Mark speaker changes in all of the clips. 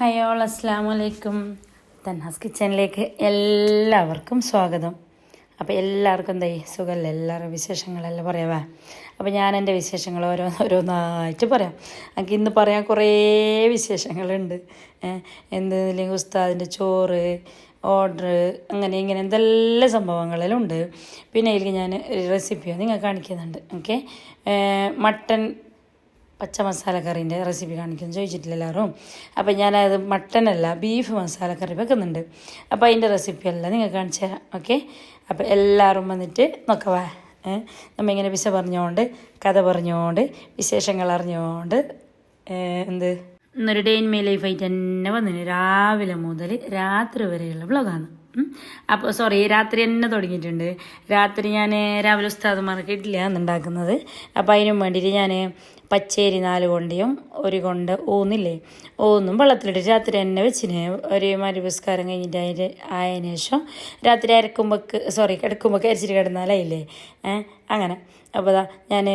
Speaker 1: Hi all അസ്സാം വലൈക്കും തന്നാസ് കിച്ചണിലേക്ക് എല്ലാവർക്കും സ്വാഗതം. അപ്പോൾ എല്ലാവർക്കും എന്താ സുഖമല്ലേ എല്ലാവരും വിശേഷങ്ങളെല്ലാം പറയാവാ? അപ്പോൾ ഞാൻ എന്റെ വിശേഷങ്ങൾ ഓരോന്നോരോന്നായിട്ട് പറയാം. എനിക്ക് ഇന്ന് പറയാൻ കുറേ വിശേഷങ്ങളുണ്ട്. എന്തെങ്കിലും ഉസ്താദിന്റെ ചോറ് ഓർഡർ അങ്ങനെ ഇങ്ങനെ എന്തെല്ലാം സംഭവങ്ങളിലും ഉണ്ട്. പിന്നെ ഇതിൽ ഞാൻ റെസിപ്പിയോ നിങ്ങൾ കാണിക്കുന്നുണ്ട്. ഓക്കെ? മട്ടൻ പച്ച മസാല കറീന്റെ റെസിപ്പി കാണിക്കുമെന്ന് ചോദിച്ചിട്ടില്ല എല്ലാവരും. അപ്പോൾ ഞാനത് മട്ടനല്ല ബീഫ് മസാല കറി വെക്കുന്നുണ്ട്. അപ്പോൾ അതിന്റെ റെസിപ്പി അല്ല നിങ്ങൾക്ക് കാണിച്ചു തരാം ഓക്കെ? അപ്പോൾ എല്ലാവരും വന്നിട്ട് നോക്കവാ നമ്മിങ്ങനെ വിശ പറഞ്ഞുകൊണ്ട് കഥ പറഞ്ഞുകൊണ്ട് വിശേഷങ്ങൾ അറിഞ്ഞുകൊണ്ട് എന്ത്? ഇന്നൊരു ഡേ ഇൻ മൈ ലൈഫായിട്ട് തന്നെ വന്നിന് രാവിലെ മുതൽ രാത്രി വരെയുള്ള വ്ളോഗാണ്. അപ്പോൾ സോറി രാത്രി തന്നെ തുടങ്ങിയിട്ടുണ്ട്. രാത്രി ഞാൻ രാവിലെ ഉസ്താദുമാർക്ക് ഇഡ്ഡലിയാണ് ഉണ്ടാക്കുന്നത്. അപ്പോൾ അതിനും വേണ്ടിയിട്ട് ഞാൻ പച്ചേരി നാല് കൊണ്ടയും ഒരു കൊണ്ട് ഊന്നില്ലേ? ഊന്നും വെള്ളത്തിലിട്ട് രാത്രി തന്നെ വെച്ചിന്. ഒരു മരുപുസ്കാരം കഴിഞ്ഞിട്ട് അതിന്റെ ആയതിനു ശേഷം രാത്രി അരക്കുമ്പോക്ക് സോറി കിടക്കുമ്പോക്ക് അരച്ചിട്ട് കിടന്നാലായില്ലേ? അങ്ങനെ. അപ്പോൾ ഇതാ ഞാൻ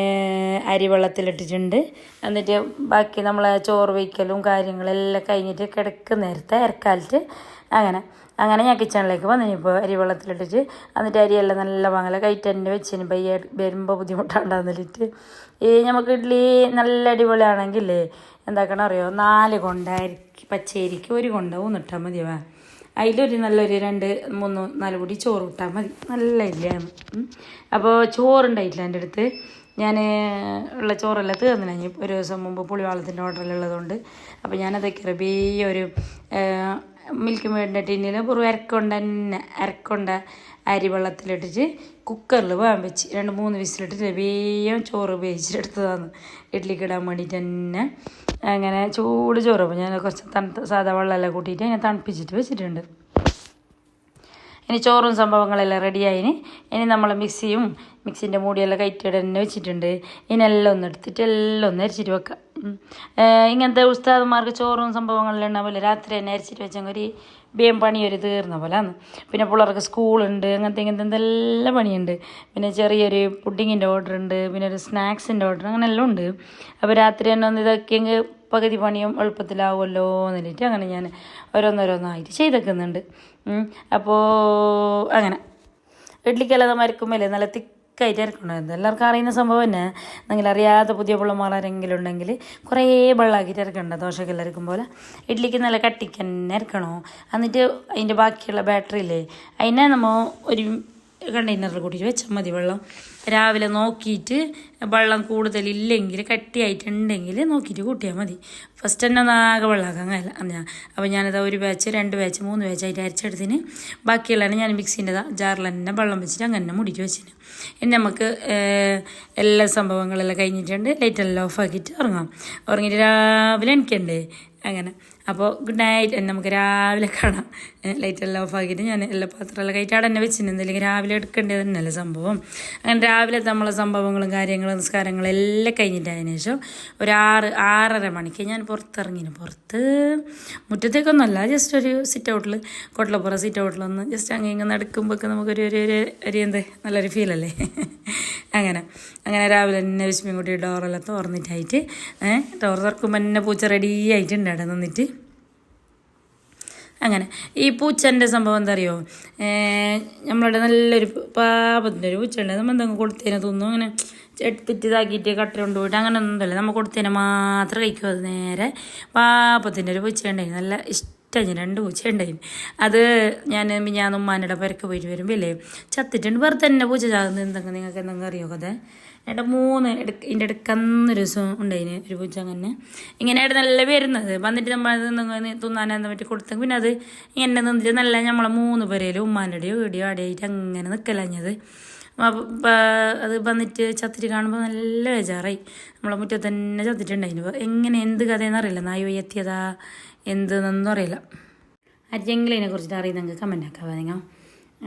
Speaker 1: അരി വെള്ളത്തിലിട്ടിട്ടുണ്ട്. എന്നിട്ട് ബാക്കി നമ്മളെ ചോറ് വയ്ക്കലും കാര്യങ്ങളെല്ലാം കഴിഞ്ഞിട്ട് കിടക്കുന്ന നേരത്തെ ഇറക്കാലിട്ട് അങ്ങനെ. അങ്ങനെ ഞാൻ കിച്ചണിലേക്ക് വന്നു. ഇപ്പോൾ അരി വെള്ളത്തിലിട്ടിട്ട് എന്നിട്ട് അരിയെല്ലാം നല്ല വാങ്ങല കൈറ്റന്നെ വെച്ചിന്. പയ്യ വരുമ്പോൾ ബുദ്ധിമുട്ടുണ്ടാകുന്നിട്ട് ഈ നമുക്ക് ഇഡ്ഡലി നല്ല അടിപൊളിയാണെങ്കിൽ എന്താക്കണം അറിയോ? നാല് കൊണ്ട അരിക്ക് പച്ചരിക്ക് ഒരു കൊണ്ട ഊന്നിട്ടാൽ മതിയാ അതിലൊരു നല്ലൊരു രണ്ട് മൂന്ന് നാല് കൂടി ചോറ് ഇട്ടാൽ മതി. നല്ല ഇല്ലയാണ് അപ്പോൾ ചോറുണ്ടായിട്ടില്ല എന്റെ അടുത്ത്. ഞാൻ ഉള്ള ചോറെല്ലാം തീർന്നില്ല. ഇനി ഒരു ദിവസം മുമ്പ് പുളിവാളത്തിന്റെ ഓർഡറിലുള്ളതുകൊണ്ട് അപ്പോൾ ഞാനതൊക്കെ റബി ഒരു മിൽക്ക് മേടിന്റെ ടിന്നിൽ വെറും അരക്കൊണ്ട തന്നെ അരക്കൊണ്ട അരി വെള്ളത്തിലിട്ടിട്ട് കുക്കറിൽ വേഗം വെച്ച് രണ്ട് മൂന്ന് വിസിലിട്ടിട്ട് വേഗം ചോറ് വേവിച്ചിട്ടെടുത്തതാണ്. ഇഡ്ഡലിക്ക് ഇടാൻ വേണ്ടിയിട്ട് തന്നെ. അങ്ങനെ ചൂട് ചോറ് ഞാൻ കുറച്ച് തണുത്ത സാധാ വെള്ളമെല്ലാം കൂട്ടിയിട്ട് അതിനെ തണുപ്പിച്ചിട്ട് വെച്ചിട്ടുണ്ട്. ഇനി ചോറും സംഭവങ്ങളെല്ലാം റെഡിയായിന്. ഇനി നമ്മൾ മിക്സിയും മിക്സിന്റെ മൂടിയെല്ലാം കയറ്റിയിട്ട് തന്നെ വെച്ചിട്ടുണ്ട്. ഇതിനെല്ലാം ഒന്ന് എടുത്തിട്ട് എല്ലാം ഒന്ന് അരിച്ചിട്ട് വെക്കാം. ഇങ്ങനത്തെ ഉസ്താദന്മാർക്ക് ചോറും സംഭവങ്ങളെല്ലാം ഉണ്ടാവില്ല രാത്രി തന്നെ അരിച്ചിട്ട് വെച്ചാൽ ഒരു വേം പണി ഒരു തീർന്ന പോലെയാണ് പിന്നെ പിള്ളേർക്ക് സ്കൂളുണ്ട് അങ്ങനത്തെ ഇങ്ങനത്തെ എന്തെല്ലാം പണിയുണ്ട്. പിന്നെ ചെറിയൊരു പുഡിങ്ങിന്റെ ഓർഡർ ഉണ്ട് പിന്നെ ഒരു സ്നാക്സിന്റെ ഓർഡർ അങ്ങനെ എല്ലാം ഉണ്ട്. അപ്പോൾ രാത്രി തന്നെ ഒന്ന് ഇതൊക്കെയെങ്കിൽ പകുതി പണിയും എളുപ്പത്തിലാവുമല്ലോ എന്നിട്ട് അങ്ങനെ ഞാൻ ഓരോന്നോരോന്നായിട്ട് ചെയ്തേക്കുന്നുണ്ട്. അപ്പോൾ അങ്ങനെ. ഇഡ്ലിക്കല്ലാതെ മരക്കുമ്പോൾ നല്ല തിക്കായിട്ട് ഇറക്കണമായിരുന്നു എല്ലാവർക്കും അറിയുന്ന സംഭവം തന്നെ. നിങ്ങൾ അറിയാത്ത പുതിയ പിള്ളമാർ ആരെങ്കിലും ഉണ്ടെങ്കിൽ കുറേ വെള്ളമാക്കിയിട്ട് ഇറക്കണ്ട ദോശക്കെല്ലാം ഇറക്കും പോലെ. ഇഡ്ലിക്ക് നല്ല കട്ടിക്ക് തന്നെ ഇറക്കണോ എന്നിട്ട് അതിന്റെ ബാക്കിയുള്ള ബാറ്ററിയില്ലേ അതിനെ നമ്മൾ ഒരു കണ്ടെയ്നറിൽ കൂട്ടിയിട്ട് വെച്ചാൽ മതി വെള്ളം. രാവിലെ നോക്കിയിട്ട് വെള്ളം കൂടുതലില്ലെങ്കിൽ കട്ടിയായിട്ടുണ്ടെങ്കിൽ നോക്കിയിട്ട് കൂട്ടിയാൽ മതി. ഫസ്റ്റ് തന്നെ ഒന്നാകെ വെള്ളമാക്കാൻ ഞാൻ അപ്പോൾ ഞാനത് ഒരു ബാച്ച് രണ്ട് ബാച്ച് മൂന്ന് ബാച്ചായിട്ട് അരച്ചെടുത്തിന് ബാക്കിയുള്ളതാണ് ഞാൻ മിക്സിന്റെ ജാറിൽ തന്നെ വെള്ളം വെച്ചിട്ട് അങ്ങനെ തന്നെ മുടിച്ച് വെച്ചിന്. ഇനി നമുക്ക് എല്ലാ സംഭവങ്ങളെല്ലാം കഴിഞ്ഞിട്ടുണ്ട്. ലൈറ്റെല്ലാം ഓഫാക്കിയിട്ട് ഉറങ്ങാം. ഉറങ്ങിയിട്ട് രാവിലെ എണിക്കണ്ടേ? അങ്ങനെ. അപ്പോൾ ഗുഡ് നൈറ്റ് നമുക്ക് രാവിലെ കാണാം. ലൈറ്റ് എല്ലാം ഓഫ് ആക്കിയിട്ട് ഞാൻ എല്ലാ പാത്രമെല്ലാം കഴിച്ച് അവിടെ തന്നെ വെച്ചിട്ടുണ്ട് അല്ലെങ്കിൽ രാവിലെ എടുക്കേണ്ടത് തന്നെയല്ലേ സംഭവം. അങ്ങനെ രാവിലെ നമ്മളെ സംഭവങ്ങളും കാര്യങ്ങളും നിസ്കാരങ്ങളും എല്ലാം കഴിഞ്ഞിട്ടതിന് ശേഷം ഒരു ആറ് ആറര മണിക്ക് ഞാൻ പുറത്തിറങ്ങിന്. പുറത്ത് മുറ്റത്തേക്കൊന്നുമല്ല ജസ്റ്റ് ഒരു സിറ്റ് ഔട്ടിൽ കൊട്ടലപ്പുറം സിറ്റ് ഔട്ടിലൊന്ന് ജസ്റ്റ് അങ്ങ് ഇങ്ങനെ നടക്കുമ്പോഴൊക്കെ നമുക്കൊരു ഒരു ഒരു ഒരു എന്ത് നല്ലൊരു ഫീലല്ലേ അങ്ങനെ. അങ്ങനെ രാവിലെ തന്നെ വിസ്മിൻകുട്ടി ഡോറെല്ലാം തുറന്നിട്ടായിട്ട് ഡോർ തുറക്കുമ്പോൾ തന്നെ പൂച്ച റെഡി ആയിട്ടുണ്ട് അവിടെ നിന്നിട്ട്. അങ്ങനെ. ഈ പൂച്ചന്റെ സംഭവം എന്താ അറിയോ നമ്മളുടെ നല്ലൊരു പാപത്തിന്റെ ഒരു പൂച്ചയുണ്ട്. നമ്മൾ എന്തെങ്കിലും കൊടുത്തതിനെ തോന്നുന്നു. അങ്ങനെ എടുത്തിട്ട് ഇതാക്കിയിട്ട് കട്ട കൊണ്ടുപോയിട്ട് അങ്ങനെ ഒന്നും ഇല്ല നമ്മൾ കൊടുത്തതിനെ മാത്രം കഴിക്കും. അത് നേരെ പാപ്പത്തിന്റെ ഒരു പൂച്ച ഉണ്ടായിരുന്നു. നല്ല ഇഷ്ടം രണ്ട് പൂച്ച ഉണ്ടായിരുന്നു. അത് ഞാൻ ഞാൻ ഉമ്മാനയുടെ പെരക്ക് പോയിട്ട് വരുമ്പോൾ ഇല്ലേ ചത്തിട്ടുണ്ട്. വെറുതെ തന്നെ പൂച്ച ചാകുന്നത് എന്തെങ്കിലും നിങ്ങൾക്ക് എന്തെങ്കിലും അറിയോ കഥ? എന്റെ മൂന്ന് ഇതിന്റെ ഇടക്കന്നൊരു ദിവസം ഉണ്ടായിന് ഒരു പൂച്ച അങ്ങനെ. ഇങ്ങനെയായിട്ട് നല്ല വരുന്നത് വന്നിട്ട് നമ്മൾ അത് തിന്നാനെന്ന് പറ്റി കൊടുത്തെങ്കിൽ പിന്നെ അത് ഇങ്ങനെ നിന്നിട്ട് നല്ല നമ്മളെ മൂന്ന് പേരേലും ഉമ്മാനടിയോ വീടിയോ അടയായിട്ട് അങ്ങനെ നിൽക്കലഞ്ഞത് അത് വന്നിട്ട് ചത്തിട്ട് കാണുമ്പോൾ നല്ല ബേജാറായി. നമ്മളെ മുറ്റത്ത് തന്നെ ചത്തിട്ടുണ്ടായിരുന്നു എങ്ങനെ എന്ത് കഥയെന്ന് അറിയില്ല. നായി എത്തിയതാ എന്തെന്നൊന്നും അറിയില്ല. ആരെങ്കിലും അതിനെ കുറിച്ചിട്ട് അറിയുന്നെങ്കിൽ കമന്റ് ആക്കാവേ നിങ്ങൾ.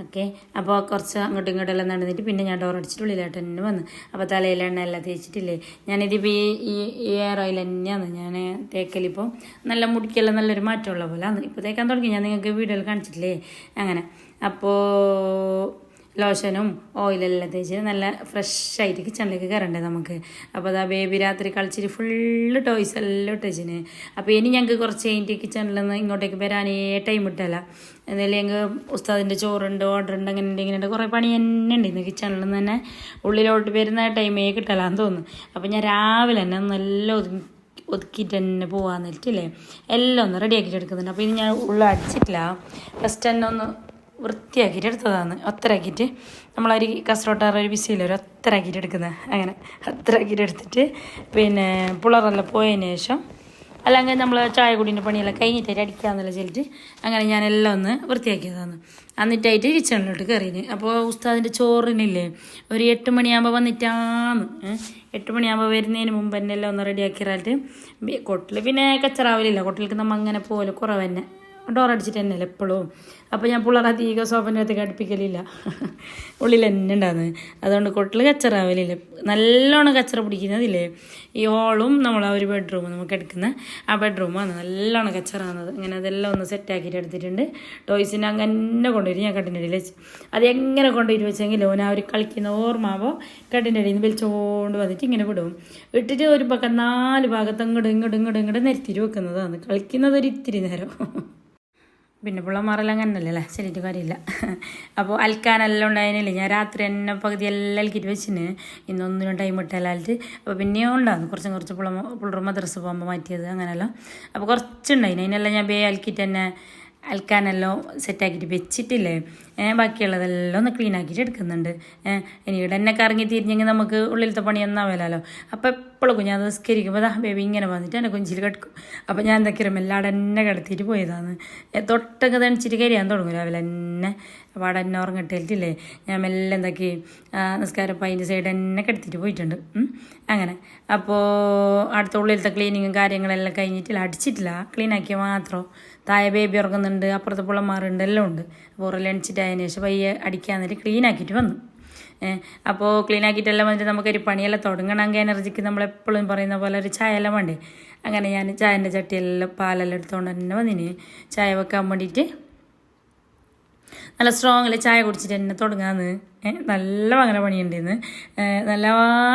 Speaker 1: ഓക്കെ അപ്പോൾ കുറച്ച് അങ്ങോട്ടും ഇങ്ങോട്ടും എല്ലാം നടന്നിട്ട് പിന്നെ ഞാൻ ഡോർ അടിച്ചിട്ട് ഉള്ളിലായിട്ട് തന്നെ വന്ന്. അപ്പോൾ തലയിൽ എണ്ണ എല്ലാം തേച്ചിട്ടില്ലേ? ഞാനിതിപ്പോൾ ഈ ഈ എയർ ഓയിൽ തന്നെയാണ്. ഞാൻ തേക്കലിപ്പോൾ നല്ല മുടിക്കെല്ലാം നല്ലൊരു മാറ്റമുള്ള പോലെ ആണ് ഇപ്പോൾ തേക്കാൻ തുടങ്ങി. ഞാൻ നിങ്ങൾക്ക് വീഡിയോയിൽ കാണിച്ചിട്ടില്ലേ? അങ്ങനെ. അപ്പോൾ ലോഷനും ഓയിലെല്ലാം തേച്ച് നല്ല ഫ്രഷ് ആയിട്ട് കിച്ചണിലേക്ക് കയറണ്ടേ നമുക്ക്. അപ്പോൾ അതാ ബേബി രാത്രി കളിച്ചിട്ട് ഫുള്ള് ടോയ്സ് എല്ലാം ഇട്ടേച്ചിന് അപ്പോൾ ഇനി ഞങ്ങൾക്ക് കുറച്ച് കഴിഞ്ഞിട്ട് കിച്ചണിൽ നിന്ന് ഇങ്ങോട്ടേക്ക് വരാനേ ടൈം ഇട്ടല്ല എന്തായാലും ഞങ്ങൾക്ക് ഉസ്താദിന്റെ ചോറുണ്ട് ഓർഡർ ഉണ്ട് അങ്ങനെ ഉണ്ട് ഇങ്ങനെ ഉണ്ട്. കുറേ പണി തന്നെ ഉണ്ട് ഇന്ന് കിച്ചണിൽ നിന്ന് തന്നെ. ഉള്ളിലോട്ട് വരുന്ന ടൈമേ കിട്ടലാന്ന് തോന്നുന്നു. അപ്പോൾ ഞാൻ രാവിലെ തന്നെ നല്ല ഒതുങ്ങി ഒതുക്കിയിട്ട് തന്നെ പോകാമെന്ന് വെച്ചിട്ടില്ലേ. എല്ലാം ഒന്ന് റെഡിയാക്കിയിട്ട് എടുക്കുന്നുണ്ട്. അപ്പോൾ ഇനി ഞാൻ ഉള്ള അടിച്ചിട്ടില്ല. ഫസ്റ്റ് തന്നെ ഒന്ന് വൃത്തിയാക്കിയിട്ട് എടുത്തതാണ്. ഒത്തരാക്കിയിട്ട് നമ്മളൊരു കസറോട്ടാറ ഒരു വിസിയിൽ ഒരു ഒത്തരാക്കിയിട്ട് എടുക്കുന്നത് അങ്ങനെ ഒത്തരാക്കിയിട്ട് എടുത്തിട്ട് പിന്നെ പുളറെല്ലാം പോയതിന് ശേഷം അല്ലെങ്കിൽ നമ്മൾ ചായ കുടീന്റെ പണിയെല്ലാം കഴിഞ്ഞിട്ട് അടിക്കാമെന്നുള്ള ചെല്ലിട്ട് അങ്ങനെ ഞാനെല്ലാം ഒന്ന് വൃത്തിയാക്കിയതാണ്. എന്നിട്ടായിട്ട് കിച്ചണിലോട്ട് കയറിയത് അപ്പോൾ ഉസ്താദിന്റെ ചോറിനില്ലേ ഒരു എട്ട് മണിയാകുമ്പോൾ വന്നിട്ടാന്ന്? എട്ട് മണിയാകുമ്പോൾ വരുന്നതിന് മുമ്പ് തന്നെ എല്ലാം ഒന്ന് റെഡിയാക്കിയാലിട്ട് കൊട്ടിൽ പിന്നെ കച്ചറാവലില്ല. കൊട്ടിലേക്ക് നമ്മൾ അങ്ങനെ പോലെ കുറവ് തന്നെ ഡോറടിച്ചിട്ട് തന്നെയല്ലേ എപ്പോഴും അപ്പോൾ ഞാൻ പുള്ളറ അധികം സോഫന്റെ അകത്തേക്ക് അടുപ്പിക്കലില്ല. ഉള്ളിൽ തന്നെ ഉണ്ടാകുന്നത് അതുകൊണ്ട് കൊട്ടിൽ കച്ചറാവലില്ല നല്ലോണം കച്ചറ പിടിക്കുന്നതില്ലേ? ഈ ഹോളും നമ്മൾ ആ ഒരു ബെഡ്റൂം നമുക്ക് എടുക്കുന്ന ആ ബെഡ്റൂമാണ് നല്ലോണം കച്ചറാകുന്നത് അങ്ങനെ അതെല്ലാം ഒന്ന് സെറ്റാക്കിയിട്ട് എടുത്തിട്ടുണ്ട്. ടോയ്സിനെ അങ്ങനെ കൊണ്ടുവരും. ഞാൻ കട്ടിന്റെ വെച്ച്. അത് എങ്ങനെ കൊണ്ടുവരും വെച്ചെങ്കിൽ ഓൻ ആ ഒരു കളിക്കുന്ന ഓർമ്മാവോ കട്ടിന്റെ അടിയിൽ നിന്ന് വലിച്ചുകൊണ്ട് വന്നിട്ട് ഇങ്ങനെ വിടും. ഇട്ടിട്ട് ഒരു പക്കം നാല് ഭാഗത്ത് അങ്ങോട്ട് ഇങ്ങോട്ട് ഇങ്ങോട്ട് ഇങ്ങോട്ട് നിരത്തിരി വെക്കുന്നതാണ്. കളിക്കുന്നത് ഒരു ഇത്തിരി നേരം. പിന്നെ പിള്ളമാരെല്ലാം അങ്ങനല്ലേ അല്ലേ? ശരിയിട്ട് കാര്യമില്ല. അപ്പോൾ അൽക്കാനെല്ലാം ഉണ്ടായിരുന്നില്ല? ഞാൻ രാത്രി എന്നെ പകുതി എല്ലാം അൽക്കിട്ട് വെച്ചിന് ഇന്നൊന്നിനും ടൈം ഇട്ടല്ലാലിട്ട് അപ്പോൾ പിന്നെയും ഉണ്ടാകുന്നു കുറച്ചും കുറച്ച് പിള്ള പിള്ളേർ മദ്രസ് പോകുമ്പോൾ മാറ്റിയത് അങ്ങനെയല്ലോ. അപ്പോൾ കുറച്ചുണ്ടായിന്. അതിനെല്ലാം ഞാൻ ബേ അൽക്കിട്ട് തന്നെ അൽക്കാനെല്ലാം സെറ്റാക്കിയിട്ട് വെച്ചിട്ടില്ലേ? ബാക്കിയുള്ളതെല്ലാം ഒന്ന് ക്ലീൻ ആക്കിയിട്ട് എടുക്കുന്നുണ്ട്. ഇനി ഇവിടെ എന്നെ കറങ്ങി തിരിഞ്ഞെങ്കിൽ നമുക്ക് ഉള്ളിലത്തെ പണി ഒന്നാവില്ലല്ലോ അപ്പോൾ എപ്പോഴും ഞാൻ നിസ്കരിക്കുമ്പോൾ ദാ ബേബി ഇങ്ങനെ വന്നിട്ട് എന്നെ കുഞ്ചിൽ കിടക്കും. അപ്പോൾ ഞാൻ എന്തൊക്കെയാണ് എല്ലാം അവിടെ എന്നെ കിടത്തിയിട്ട് പോയതാണ്. തൊട്ടൊക്കെ തണിച്ചിട്ട് കരിയാൻ തുടങ്ങും രാവിലെ എന്നെ. അപ്പോൾ അവിടെ എന്നെ ഉറങ്ങിട്ടില്ലേ ഞാൻ മെല്ലെ എന്താക്കി നിസ്കാരം അതിന്റെ സൈഡ് എന്നെ കിടത്തിയിട്ട് പോയിട്ടുണ്ട്. അങ്ങനെ. അപ്പോൾ അടുത്ത ഉള്ളിലത്തെ ക്ലീനിങ്ങും കാര്യങ്ങളെല്ലാം കഴിഞ്ഞിട്ടില്ല. അടിച്ചിട്ടില്ല. ക്ലീൻ ആക്കിയ മാത്രം. താഴെ ബേബി ഉറങ്ങുന്നുണ്ട് അപ്പുറത്തെ പിള്ളമാറുണ്ട് എല്ലാം ഉണ്ട് അപ്പോൾ അതിന് ശേഷം പയ്യെ അടിക്കാൻ നേരം ക്ലീൻ ആക്കിയിട്ട് വന്നു. അപ്പോൾ ക്ലീൻ ആക്കിയിട്ടെല്ലാം വന്നിട്ട് നമുക്കൊരു പണിയെല്ലാം തുടങ്ങണമെങ്കിൽ എനർജിക്ക് നമ്മളെപ്പോഴും പറയുന്ന പോലെ ഒരു ചായ എല്ലാം വേണ്ടേ? അങ്ങനെ ഞാൻ ചായന്റെ ചട്ടിയെല്ലാം പാലെല്ലാം എടുത്തുകൊണ്ട് തന്നെ വന്നിന്. ചായ വെക്കാൻ വേണ്ടിയിട്ട് നല്ല സ്ട്രോങ്ങിൽ ചായ കുടിച്ചിട്ട് എന്നെ തുടങ്ങാന്ന്. നല്ല അങ്ങനെ പണിയുണ്ടെന്ന് നല്ല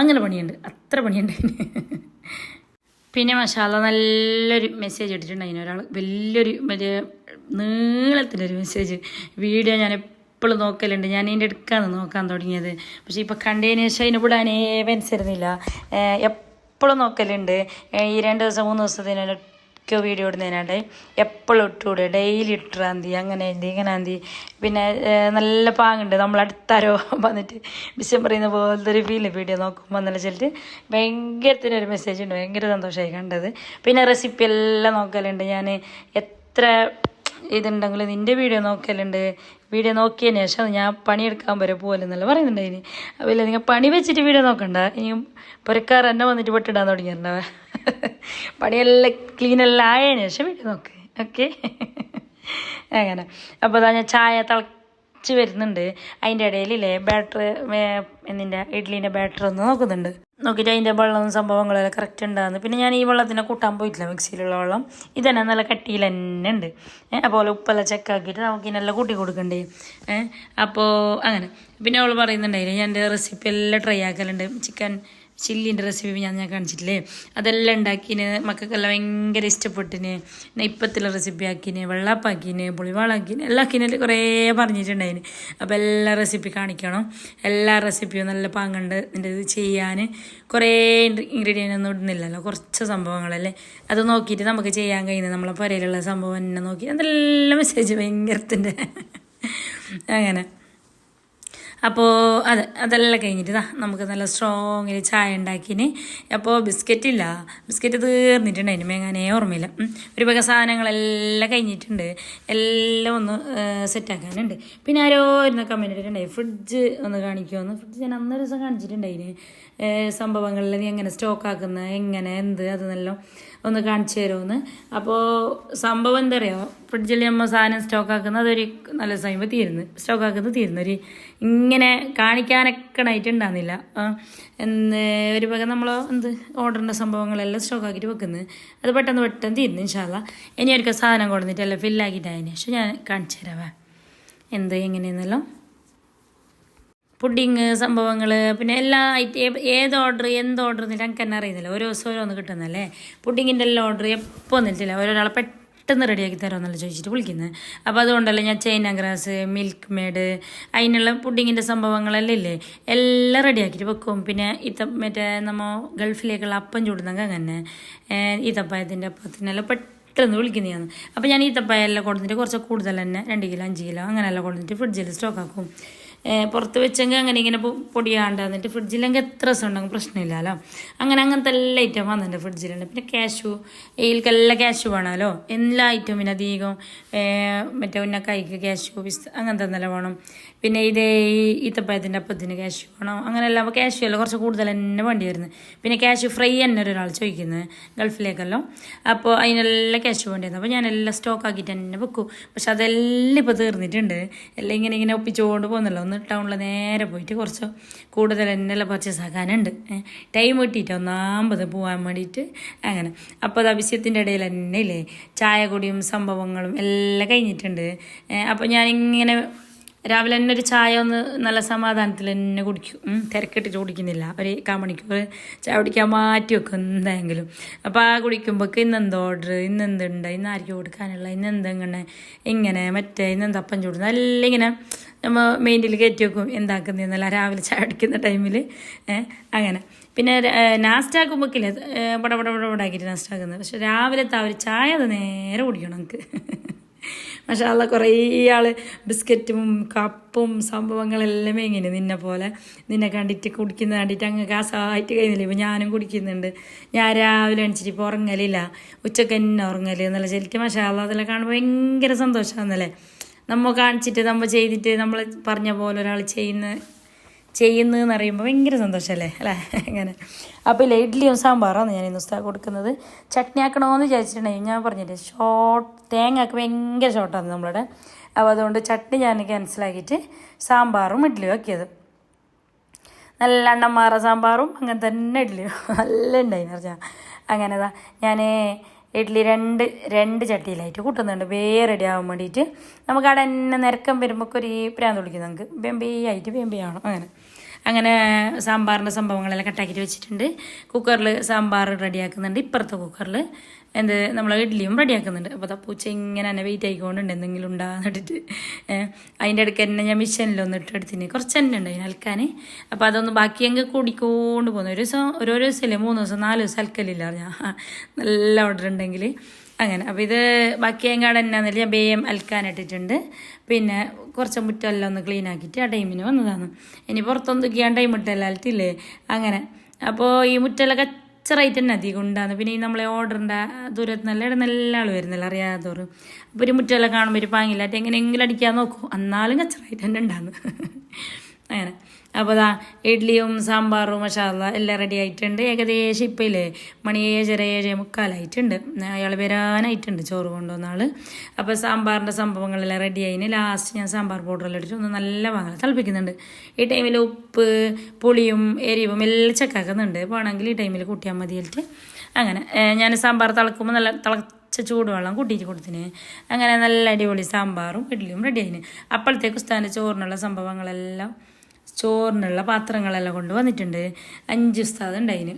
Speaker 1: അങ്ങനെ പണിയുണ്ട്. അത്ര പണിയുണ്ട് ഇതിന്. പിന്നെ മഷാല നല്ലൊരു മെസ്സേജ് ഇട്ടിട്ടുണ്ടായിരുന്നു ഒരാൾ വലിയൊരു മറ്റേ നീളത്തിലൊരു മെസ്സേജ് വീഡിയോ ഞാൻ എപ്പോഴും നോക്കലുണ്ട്. ഞാൻ ഇതിന്റെ എടുക്കാന്ന് നോക്കാൻ തുടങ്ങിയത്. പക്ഷേ ഇപ്പോൾ കണ്ടതിന് ശേഷം അതിന് വിടാനേ മനസ്സിരുന്നില്ല എപ്പോഴും നോക്കലുണ്ട്. ഈ രണ്ട് ദിവസം മൂന്ന് ദിവസത്തിനൊക്കെ വീഡിയോ ഇടുന്നതിനാണ്ട് എപ്പോഴും ഇട്ടുകൂടെ? ഡെയിലി ഇട്ടാന്തി അങ്ങനെ എന്തി ഇങ്ങനെ ആന്തി. പിന്നെ നല്ല പാങ്ങുണ്ട്. നമ്മളടുത്താരോ വന്നിട്ട് വിഷയം പറയുന്ന പോലത്തെ ഒരു ഫീൽ വീഡിയോ നോക്കുമ്പോൾ എന്നല്ല വെച്ചിട്ട് ഭയങ്കരത്തിനൊരു മെസ്സേജ് ഉണ്ട്. ഭയങ്കര സന്തോഷമായി കണ്ടത്. പിന്നെ റെസിപ്പി എല്ലാം നോക്കലുണ്ട്. ഞാൻ എത്ര ഇതുണ്ടെങ്കിലും നിന്റെ വീഡിയോ നോക്കലുണ്ട്. വീഡിയോ നോക്കിയതിന് ശേഷം ഞാൻ പണിയെടുക്കാൻ വരെ പോകലെന്നല്ല ഇനി. അപ്പോൾ നിങ്ങൾ പണി വെച്ചിട്ട് വീഡിയോ നോക്കണ്ട. ഇനി പുരക്കാർ എന്നെ വന്നിട്ട് വെട്ടിടാൻ തുടങ്ങിയിട്ടുണ്ടാവേ പണിയെല്ലാം ക്ലീനെല്ലാം ആയതിനു ശേഷം വീഡിയോ നോക്ക്. ഓക്കെ അങ്ങനെ. അപ്പോൾ ഞാൻ ചായ തിളച്ച് വരുന്നുണ്ട്. അതിന്റെ ഇടയിലില്ലേ ബാറ്റർ എന്നിന്റെ ഇഡ്ലീന്റെ ബാറ്റർ ഒന്ന് നോക്കുന്നുണ്ട്. നോക്കിയിട്ട് അതിന്റെ വെള്ളം സംഭവങ്ങളെല്ലാം കറക്റ്റ് ഉണ്ടാകുന്നു. പിന്നെ ഞാൻ ഈ വെള്ളത്തിനെ കൂട്ടാൻ പോയിട്ടില്ല മിക്സിയിലുള്ള വെള്ളം. ഇതന്നെ നല്ല കട്ടിയിൽ തന്നെ ഉണ്ട്. അപ്പോൾ ഉപ്പെല്ലാം ചെക്കാക്കിയിട്ട് നമുക്ക് ഇതിനെല്ലാം കൂട്ടി കൊടുക്കണ്ടേ? അപ്പോൾ അങ്ങനെ. പിന്നെ അവൾ പറയുന്നുണ്ടായിരുന്നു ഞാൻ എന്റെ റെസിപ്പി എല്ലാം ട്രൈ ആക്കലുണ്ട്. ചിക്കൻ ചില്ലിന്റെ റെസിപ്പി ഞാൻ ഞാൻ കാണിച്ചിട്ടില്ലേ? അതെല്ലാം ഉണ്ടാക്കിന്. മക്കൾക്കെല്ലാം ഭയങ്കര ഇഷ്ടപ്പെട്ടിന്. ഇപ്പത്തിലെ റെസിപ്പി ആക്കിന് വെള്ളാപ്പാക്കിന് പുളിവാളാക്കിന് എല്ലാം ആക്കിനെ കുറേ പറഞ്ഞിട്ടുണ്ടായിന്. അപ്പോൾ എല്ലാ റെസിപ്പി കാണിക്കണം. എല്ലാ റെസിപ്പിയും നല്ല പാങ്ങുണ്ട് എന്റെ ഇത് ചെയ്യാൻ കുറേ ഇൻഗ്രീഡിയന്റ് ഒന്നും ഇടുന്നില്ലല്ലോ. കുറച്ച് സംഭവങ്ങളല്ലേ. അത് നോക്കിയിട്ട് നമുക്ക് ചെയ്യാൻ കഴിയുന്നത് നമ്മളെ പുരയിലുള്ള സംഭവം തന്നെ നോക്കി. അതെല്ലാം മെസ്സേജ് ഭയങ്കരത്തിന്റെ. അങ്ങനെ. അപ്പോൾ അത് അതെല്ലാം കഴിഞ്ഞിട്ട് നമുക്ക് നല്ല സ്ട്രോങ്ങിൽ ചായ ഉണ്ടാക്കിന്. അപ്പോൾ ബിസ്ക്കറ്റ് ഇല്ല. ബിസ്ക്കറ്റ് തീർന്നിട്ടുണ്ടായിരുന്നു മേങ്ങാനേ ഓർമ്മയില്ല. ഒരു വക സാധനങ്ങളെല്ലാം കഴിഞ്ഞിട്ടുണ്ട്. എല്ലാം ഒന്ന് സെറ്റാക്കാനുണ്ട് പിന്നെ ആരോ ഇരുന്ന കമന്റ് ഇട്ടിട്ടുണ്ടായി. ഫ്രിഡ്ജ് ഒന്ന് കാണിക്കുമെന്ന് ഫ്രിഡ്ജ് ഞാൻ അന്നൊരു ദിവസം കാണിച്ചിട്ടുണ്ടായിന്. സംഭവങ്ങളിൽ നീ എങ്ങനെ സ്റ്റോക്ക് ആക്കുന്നത് എങ്ങനെ? എന്ത്? അതെന്നെല്ലാം. ഒന്ന് കാണിച്ചു തരുമെന്ന്. അപ്പോൾ സംഭവം എന്താ പറയുക ഫ്രിഡ്ജിൽ നമ്മൾ സാധനം സ്റ്റോക്ക് ആക്കുന്നത് അതൊരു നല്ല സമയം തീരുന്നു. സ്റ്റോക്ക് ആക്കുന്നത് തീരുന്നു. ഒരു ഇങ്ങനെ കാണിക്കാനൊക്കെ ആയിട്ട് ഉണ്ടാകുന്നില്ല എന്ന് ഒരു പകം നമ്മൾ എന്ത് ഓർഡറിന്റെ സംഭവങ്ങളെല്ലാം സ്റ്റോക്ക് ആക്കിയിട്ട് വെക്കുന്നത് അത് പെട്ടെന്ന് പെട്ടെന്ന് തീരുന്നു ഇൻഷാല്ല ഇനി ഒരിക്കൽ സാധനം കൊടുത്തിട്ടല്ല ഫില്ലാക്കിയിട്ട് അതിന് ശേഷം ഞാൻ കാണിച്ചു തരാവേ എന്ത് എങ്ങനെയെന്നെല്ലാം? പുഡിങ് സംഭവങ്ങൾ പിന്നെ എല്ലാ ഐറ്റം ഏത് ഓർഡർ എന്ത് ഓർഡർ എന്നിട്ട് എനിക്ക് തന്നെ അറിയുന്നില്ല. ഓരോ ദിവസം ഓരോന്ന് കിട്ടുന്നല്ലേ പുഡിങ്ങിന്റെ എല്ലാം ഓർഡർ എപ്പോൾ നിന്നിട്ടില്ല ഓരോരാളെ പെട്ടെന്ന് റെഡിയാക്കി തരാമെന്നല്ല ചോദിച്ചിട്ട് വിളിക്കുന്നത് അപ്പോൾ അതുകൊണ്ടല്ലേ ഞാൻ ചൈന ഗ്രാസ് മിൽക്ക് മേഡ് അതിനുള്ള പുഡിങ്ങിന്റെ സംഭവങ്ങളെല്ലാം ഇല്ലേ? എല്ലാം റെഡിയാക്കിയിട്ട് വെക്കും. പിന്നെ ഇത്ത മറ്റേ നമ്മൾ ഗൾഫിലേക്കുള്ള അപ്പം ചൂടുന്നെങ്കിൽ അങ്ങനെ ഈത്തപ്പായത്തിന്റെ അപ്പത്തിനെല്ലാം പെട്ടെന്ന് പെട്ടെന്ന് വിളിക്കുന്നതാണ്. അപ്പോൾ ഞാൻ ഈ എല്ലാം കൊടുത്തിട്ട് കുറച്ച് കൂടുതൽ തന്നെ രണ്ട് കിലോ അഞ്ച് കിലോ അങ്ങനെയെല്ലാം കൊടുത്തിട്ട് ഫ്രിഡ്ജിൽ സ്റ്റോക്ക് ആക്കും. പുറത്ത് വെച്ചെങ്കിൽ അങ്ങനെ ഇങ്ങനെ പൊടിയാണ്ട് എന്നിട്ട് ഫ്രിഡ്ജിലെങ്കിൽ എത്ര ദിവസം ഉണ്ടെങ്കിൽ പ്രശ്നമില്ലല്ലോ അങ്ങനെ അങ്ങനത്തെ എല്ലാ ഐറ്റം വന്നിട്ടുണ്ട് ഫ്രിഡ്ജിലുണ്ട്. പിന്നെ ക്യാഷു എയിൽക്കെല്ലാം ക്യാഷു വേണമല്ലോ? എല്ലാ ഐറ്റവും പിന്നെ അധികം മറ്റേ ഉന്നക്കായ്ക്ക് ക്യാഷു പിസ്ത അങ്ങനത്തെ എന്തെല്ലാം വേണം? പിന്നെ ഇതേ ഈത്തപ്പഴത്തിന്റെ അപ്പത്തിന് ക്യാഷ് വേണം? അങ്ങനെയല്ല അപ്പോൾ ക്യാഷ് അല്ല? കുറച്ച് കൂടുതൽ തന്നെ വേണ്ടി വരുന്നത് പിന്നെ ക്യാഷ് ഫ്രൈ തന്നെ ഒരാൾ ചോദിക്കുന്നത് ഗൾഫിലേക്കല്ലോ. അപ്പോൾ അതിനെല്ലാം ക്യാഷ് വേണ്ടിയിരുന്നു അപ്പോൾ ഞാൻ എല്ലാം സ്റ്റോക്ക് ആക്കിയിട്ട് തന്നെ വെക്കും. പക്ഷെ അതെല്ലാം ഇപ്പോൾ തീർന്നിട്ടുണ്ട്. എല്ലാം ഇങ്ങനെ ഇങ്ങനെ ഒപ്പിച്ചുകൊണ്ട് പോകുന്നല്ലോ ഒന്ന് ടൗണിൽ നേരെ പോയിട്ട് കുറച്ച് കൂടുതൽ എന്നെല്ലാം പർച്ചേസ് ആക്കാനുണ്ട്. ടൈം കിട്ടിയിട്ട് ഒന്നാമ്പത് പോകാൻ വേണ്ടിയിട്ട് അങ്ങനെ. അപ്പോൾ അത് അഭിഷേകത്തിന്റെ ഇടയിൽ തന്നെ ഇല്ലേ ചായ കുടിയും സംഭവങ്ങളും എല്ലാം കഴിഞ്ഞിട്ടുണ്ട്. അപ്പോൾ ഞാനിങ്ങനെ രാവിലെ തന്നെ ഒരു ചായ ഒന്ന് നല്ല സമാധാനത്തിൽ തന്നെ കുടിക്കും. തിരക്കിട്ട് കുടിക്കുന്നില്ല. ഒരു കാമണിക്കൂർ ചായ കുടിക്കാൻ മാറ്റി വെക്കും എന്തായെങ്കിലും. അപ്പോൾ ആ കുടിക്കുമ്പോൾ ഇന്നെന്ത് ഓർഡർ ഇന്നെന്തുണ്ട് ഇന്ന് ആർക്ക് കൊടുക്കാനുള്ള ഇന്നെന്തെങ്ങനെ ഇങ്ങനെ മറ്റേ ഇന്നെന്ത് അപ്പം ചൂടുന്നു എല്ലാം ഇങ്ങനെ നമ്മൾ മെയിന്റിൽ കയറ്റി വെക്കും എന്താക്കുന്നതെന്നല്ല രാവിലെ ചായ കുടിക്കുന്ന ടൈമിൽ അങ്ങനെ. പിന്നെ നാസ്റ്റാക്കുമ്പോഴേക്കില്ലേ പടപടപടപടാക്കിയിട്ട് പട പട പടാക്കിയിട്ട് നാസ്റ്റാക്കുന്നത് പക്ഷെ രാവിലത്തെ ആ ഒരു ചായ അത് നേരെ കുടിക്കണം നമുക്ക്. മഷാല്ല കുറേ ആൾ ബിസ്ക്കറ്റും കപ്പും സംഭവങ്ങളെല്ലാം ഇങ്ങനെ നിന്നെ പോലെ നിന്നെ കണ്ടിട്ട് കുടിക്കുന്ന കണ്ടിട്ട് അങ്ങ് കാസായിട്ട് കഴിയുന്നില്ല. ഇപ്പം ഞാനും കുടിക്കുന്നുണ്ട്. ഞാൻ രാവിലെ അണിച്ചിട്ട് ഇപ്പോൾ ഉറങ്ങലില്ല. ഉച്ചയ്ക്ക് തന്നെ ഉറങ്ങൽ എന്നുള്ള ശരിക്കും മഷാല്ല അതെല്ലാം കാണുമ്പോൾ ഭയങ്കര സന്തോഷമാണെന്നല്ലേ നമ്മൾ കാണിച്ചിട്ട് നമ്മൾ ചെയ്തിട്ട് നമ്മൾ പറഞ്ഞ പോലെ ഒരാൾ ചെയ്യുന്ന ചെയ്യുന്നതെന്ന് അറിയുമ്പോൾ ഭയങ്കര സന്തോഷമല്ലേ അല്ലേ? അങ്ങനെ. അപ്പോൾ ഇല്ല ഇഡ്ഡലിയും സാമ്പാറാണ് ഞാൻ ഇന്ന് കൊടുക്കുന്നത്. ചട്നി ആക്കണമെന്ന് വിചാരിച്ചിട്ടുണ്ടെങ്കിൽ ഞാൻ പറഞ്ഞില്ലേ ഷോർട്ട് തേങ്ങയൊക്കെ ഭയങ്കര ഷോർട്ടാണ് നമ്മളുടെ. അപ്പോൾ അതുകൊണ്ട് ചട്നി ഞാൻ ക്യാൻസലാക്കിയിട്ട് സാമ്പാറും ഇഡ്ഡലിയും ആക്കിയത്. നല്ല അണ്ണന്മാറ സാമ്പാറും അങ്ങനെ തന്നെ ഇഡ്ഡലിയും നല്ല ഉണ്ടായി പറഞ്ഞാൽ അങ്ങനെതാ ഞാൻ ഇഡ്ഡലി രണ്ട് രണ്ട് ചട്ടിയിലായിട്ട് കൂട്ടുന്നുണ്ട്. വേ റെഡി ആവാൻ വേണ്ടിയിട്ട്. നമുക്ക് അവിടെ തന്നെ നിരക്കം വരുമ്പോൾ ഒരു പ്രാന്ത് വിളിക്കും നമുക്ക്. ബെമ്പയായിട്ട് ബെമ്പയാണോ അങ്ങനെ. അങ്ങനെ സാമ്പാറിന്റെ സംഭവങ്ങളെല്ലാം കട്ടാക്കിയിട്ട് വെച്ചിട്ടുണ്ട്. കുക്കറിൽ സാമ്പാർ റെഡിയാക്കുന്നുണ്ട്. ഇപ്പുറത്തെ കുക്കറിൽ എന്ത് നമ്മൾ ഇഡ്ഡലിയും റെഡിയാക്കുന്നുണ്ട്. അപ്പോൾ അതാ പൂച്ച ഇങ്ങനെ തന്നെ വെയിറ്റ് ആയിക്കൊണ്ടുണ്ട്. എന്തെങ്കിലും ഉണ്ടാന്നിട്ടിട്ട് അതിന്റെ ഇടയ്ക്ക് തന്നെ ഞാൻ മിഷനിലൊന്ന് ഇട്ടെടുത്തിന് കുറച്ച് തന്നെ ഉണ്ട് അതിന് അൽക്കാൻ അപ്പോൾ അതൊന്ന് ബാക്കി അങ്ങ് കൂടിക്കൊണ്ട് പോകുന്നു. ഒരു ദിവസം ഓരോ ദിവസമല്ലേ മൂന്ന് ദിവസം നാല് ദിവസം അൽക്കലില്ല ഞാൻ നല്ല ഓർഡർ ഉണ്ടെങ്കിൽ അങ്ങനെ. അപ്പോൾ ഇത് ബാക്കിയെങ്കാട് എന്നാന്നില്ല ഞാൻ ബേയം അൽക്കാനിട്ടിട്ടുണ്ട് പിന്നെ കുറച്ച് മുറ്റമെല്ലാം ഒന്ന് ക്ലീൻ ആക്കിയിട്ട് ആ ടൈമിന് വന്നതാണ്. ഇനി പുറത്തൊന്നും തൂക്കിയാൻ ടൈം ഇട്ടല്ല അലത്തില്ലേ അങ്ങനെ. അപ്പോൾ ഈ മുറ്റെല്ലാം കച്ചറായിട്ട് തന്നെ അധികം ഉണ്ടാകുന്നു പിന്നെ ഈ നമ്മളെ ഓർഡറിന്റെ ദൂരത്ത് നല്ല ഇടം നല്ല ആൾ വരുന്നില്ല അറിയാത്തവർ അപ്പോൾ ഒരു മുറ്റമെല്ലാം കാണുമ്പോൾ ഒരു പാങ്ങില്ലാട്ട് എങ്ങനെയെങ്കിലും അടിക്കാൻ നോക്കും. എന്നാലും കച്ചറായിട്ട് തന്നെ ഉണ്ടാകുന്നു അങ്ങനെ. അപ്പോൾ ദാ ഇഡ്ഡലിയും സാമ്പാറും മസാല എല്ലാം റെഡി ആയിട്ടുണ്ട്. ഏകദേശം ഇപ്പം ഇല്ലേ മണി ഏഴര ഏഴേ മുക്കാലായിട്ടുണ്ട്. അയാൾ വരാനായിട്ടുണ്ട് ചോറ് കൊണ്ടുവന്ന ആൾ അപ്പോൾ സാമ്പാറിന്റെ സംഭവങ്ങളെല്ലാം റെഡി ആയിന്. ലാസ്റ്റ് ഞാൻ സാമ്പാർ പൗഡർ പൗഡറെല്ലാം ഇട്ടിട്ട് ഒന്ന് നല്ല വാങ്ങാൻ തിളപ്പിക്കുന്നുണ്ട്. ഈ ടൈമിൽ ഉപ്പ് പുളിയും എരിവും എല്ലാം ചെക്കാക്കുന്നുണ്ട് വേണമെങ്കിൽ ഈ ടൈമിൽ കൂട്ടിയാൽ മതിയായിട്ട് അങ്ങനെ ഞാൻ സാമ്പാർ തിളക്കുമ്പോൾ നല്ല തിളച്ച ചൂടുവെള്ളം കൂട്ടിയിട്ട് കൊടുത്തിന്. അങ്ങനെ നല്ല അടിപൊളി സാമ്പാറും ഇഡ്ഡലിയും റെഡി ആയിന്. അപ്പോഴത്തേക്ക് ഉസ്താന്റെ ചോറിനുള്ള സംഭവങ്ങളെല്ലാം ചോറിനുള്ള പാത്രങ്ങളെല്ലാം കൊണ്ട് വന്നിട്ടുണ്ട്. അഞ്ച് ഉസ്താദ് ഉണ്ടായിന്.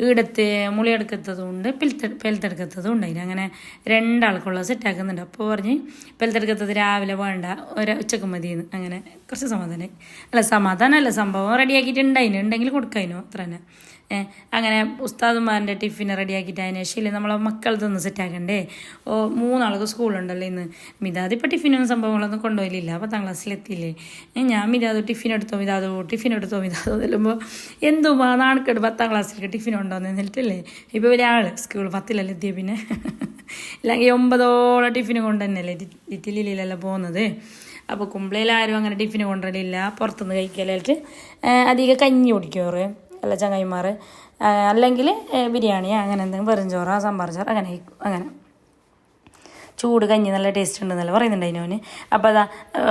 Speaker 1: ഈടത്തെ മുളിയെടുക്കത്തതും ഉണ്ട് പെൽത്തെ പെലത്തെടുക്കത്തതും ഉണ്ടായിന് അങ്ങനെ രണ്ടാൾക്കുള്ള സെറ്റാക്കുന്നുണ്ട് അപ്പോൾ പറഞ്ഞ് പെലത്തെടുക്കത്തത് രാവിലെ വേണ്ട ഒരു ഉച്ചയ്ക്ക് മതിയെന്ന് അങ്ങനെ കുറച്ച് സമാധാനമായി അല്ല സമാധാനമല്ല സംഭവം റെഡിയാക്കിയിട്ടുണ്ടായിന് ഉണ്ടെങ്കിൽ കൊടുക്കാനോ അത്ര തന്നെ. അങ്ങനെ ഉസ്താദുമാരുടെ ടിഫിൻ റെഡിയാക്കിയിട്ട് അതിന് ശേഷം നമ്മളെ മക്കളതൊന്ന് സെറ്റാക്കണ്ടേ ഓ മൂന്നാൾക്ക് സ്കൂളുണ്ടല്ലോ ഇന്ന്. മിതാദ് ഇപ്പോൾ ടിഫിനും സംഭവങ്ങളൊന്നും കൊണ്ടുപോയില്ല. പത്താം ക്ലാസ്സിലെത്തിയില്ലേ ഞാൻ മിതാദ് ടിഫിൻ എടുത്തോ മിതാദോ ടിഫിൻ എടുത്തോ മിതാദോ ചെല്ലുമ്പോൾ എന്തുമാ നാണക്കെട്ട് പത്താം ക്ലാസ്സിലേക്ക് ടിഫിൻ ഉണ്ടോന്ന് എന്നിട്ടല്ലേ ഇപ്പോൾ ഒരാൾ സ്കൂൾ പത്തിലല്ലേ എത്തിയ പിന്നെ? ഇല്ലെങ്കിൽ ഒമ്പതോളം ടിഫിന് കൊണ്ട് തന്നെയല്ലേ ഇറ്റലിയിലെല്ലാം പോകുന്നത് അപ്പോൾ കുമ്പളയിൽ ആരും അങ്ങനെ ടിഫിന് കൊണ്ടുവരില്ല പുറത്തുനിന്ന് കഴിക്കലായിട്ട് അധികം കഞ്ഞി കുടിക്കാറ്. അല്ല ചങ്ങായിമാർ അല്ലെങ്കിൽ ബിരിയാണി അങ്ങനെ എന്തെങ്കിലും വെറും ചോറോ സാമ്പാർ ചോറ് അങ്ങനെ അങ്ങനെ. ചൂട് കഞ്ഞി നല്ല ടേസ്റ്റ് ഉണ്ടെന്നല്ല പറയുന്നുണ്ട് അതിനവന് അപ്പോൾ അതാ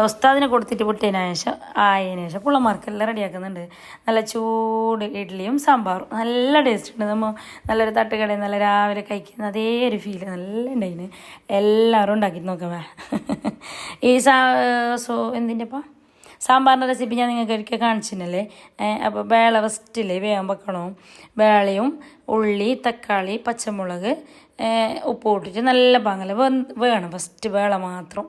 Speaker 1: ഉസ്താദിനെ കൊടുത്തിട്ട് പൊട്ടിയതിന് ശേഷം ആയതിനു ശേഷം പുള്ളമാർക്കെല്ലാം റെഡിയാക്കുന്നുണ്ട്. നല്ല ചൂട് ഇഡ്ഡലിയും സാമ്പാറും നല്ല ടേസ്റ്റ് ഉണ്ട്. നമ്മൾ നല്ലൊരു തട്ടുകടയിൽ നല്ല രാവിലെ കഴിക്കുന്ന അതേ ഒരു ഫീൽ നല്ല ഉണ്ടായിന് എല്ലാവരും ഉണ്ടാക്കിയിട്ട് നോക്കാം ഈ സാ സോ എന്തിന്റെപ്പാ സാമ്പാറിന്റെ റെസിപ്പി ഞാൻ നിങ്ങൾക്ക് ഒരിക്കൽ കാണിച്ചിട്ടില്ലേ അപ്പോൾ വേള ഫസ്റ്റില്ലേ വേഗം വെക്കണം? വേളയും ഉള്ളി തക്കാളി പച്ചമുളക് ഉപ്പ് ഇട്ടിട്ട് നല്ല പാങ്ങല വേണം. ഫസ്റ്റ് വേള മാത്രം.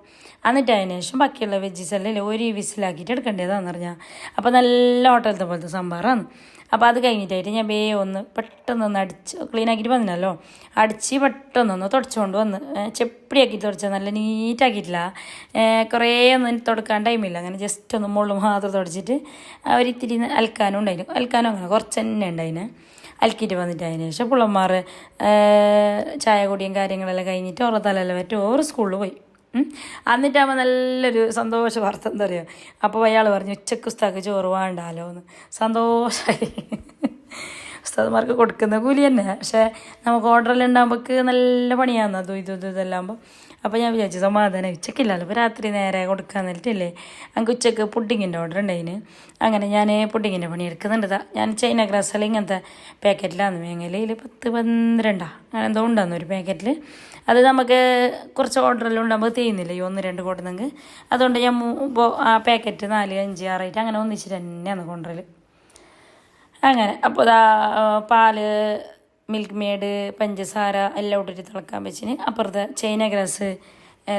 Speaker 1: എന്നിട്ട് അതിന് ശേഷം ബാക്കിയുള്ള വെജിസ് എല്ലാം ഒരു വിസിലാക്കിയിട്ട് എടുക്കേണ്ടതാണെന്ന് പറഞ്ഞാൽ അപ്പോൾ നല്ല ഹോട്ടലത്തെ പോലത്തെ സാമ്പാറാണ്. അപ്പോൾ അത് കഴിഞ്ഞിട്ടായിട്ട് ഞാൻ വേ ഒന്ന് പെട്ടെന്ന് ഒന്ന് അടിച്ച് ക്ലീൻ ആക്കിയിട്ട് വന്നില്ലല്ലോ അടിച്ച് പെട്ടെന്നൊന്ന് തുടച്ചുകൊണ്ട് വന്ന്. ചെപ്പിടിയാക്കി തുടച്ചാൽ നല്ല നീറ്റാക്കിയിട്ടില്ല കുറേ ഒന്നും തുടക്കാൻ ടൈമില്ല അങ്ങനെ ജസ്റ്റ് ഒന്ന് മുകളിൽ മാത്രം തുടച്ചിട്ട് അവരിത്തിരി അൽക്കാനും ഉണ്ടായിരുന്നു അൽക്കാനും അങ്ങനെ കുറച്ച് തന്നെ ഉണ്ടായിന്. അലക്കിയിട്ട് വന്നിട്ട് അതിന് ശേഷം പിള്ളമാർ ചായ കുടിയും കാര്യങ്ങളെല്ലാം കഴിഞ്ഞിട്ട് ഓരോ തലയെല്ലാം പറ്റും ഓരോ സ്കൂളിൽ പോയി. എന്നിട്ടാകുമ്പോൾ നല്ലൊരു സന്തോഷ വാർത്ത. എന്താ പറയുക അപ്പോൾ അയാൾ പറഞ്ഞു ഉച്ചയ്ക്ക് ഉസ്താക്ക് ചോറ് വേണ്ടാലോ എന്ന്. സന്തോഷമായി ഉസ്താദ്മാർക്ക് കൊടുക്കുന്ന കൂലി തന്നെ. പക്ഷേ നമുക്ക് ഓർഡറെല്ലാം ഉണ്ടാകുമ്പോൾ നല്ല പണിയാന്ന്. അതും ഇതും ഇതെല്ലാം ആകുമ്പോൾ അപ്പോൾ ഞാൻ വിചാരിച്ചു സമാധാനം ഉച്ചക്കില്ലല്ലോ. അപ്പോൾ രാത്രി നേരെ കൊടുക്കാൻ നിന്നിട്ടില്ലേ എനിക്ക് ഉച്ചയ്ക്ക് പുഡിങ്ങിന്റെ ഓർഡർ ഉണ്ടായിന്. അങ്ങനെ ഞാൻ പുഡിങ്ങിന്റെ പണി എടുക്കുന്നുണ്ട് ഞാൻ ചൈന ഗ്രാസെല്ലാം ഇങ്ങനത്തെ പാക്കറ്റിലാണ് ഇതിൽ പത്ത് പന്ത്രണ്ടാ. അങ്ങനെ എന്തോ ഉണ്ടാകുന്നു ഒരു പാക്കറ്റിൽ അത് നമുക്ക് കുറച്ച് ഓർഡറെല്ലാം ഉണ്ടാകുമ്പോൾ തീയുന്നില്ല ഈ ഒന്ന് രണ്ട് കൊടുന്നെങ്കിൽ അതുകൊണ്ട് ഞാൻ ആ പാക്കറ്റ് നാല് അഞ്ച് ആറായിട്ട് അങ്ങനെ ഒന്നിച്ചിട്ട് തന്നെയാണ് കൊണ്ടുവരൽ അങ്ങനെ. അപ്പോൾ ഇതാ പാൽ മിൽക്ക് മേഡ് പഞ്ചസാര എല്ലാം ഇട്ടിട്ട് തിളക്കാൻ വെച്ചിന്. അപ്പുറത്തെ ചൈന ഗ്രാസ്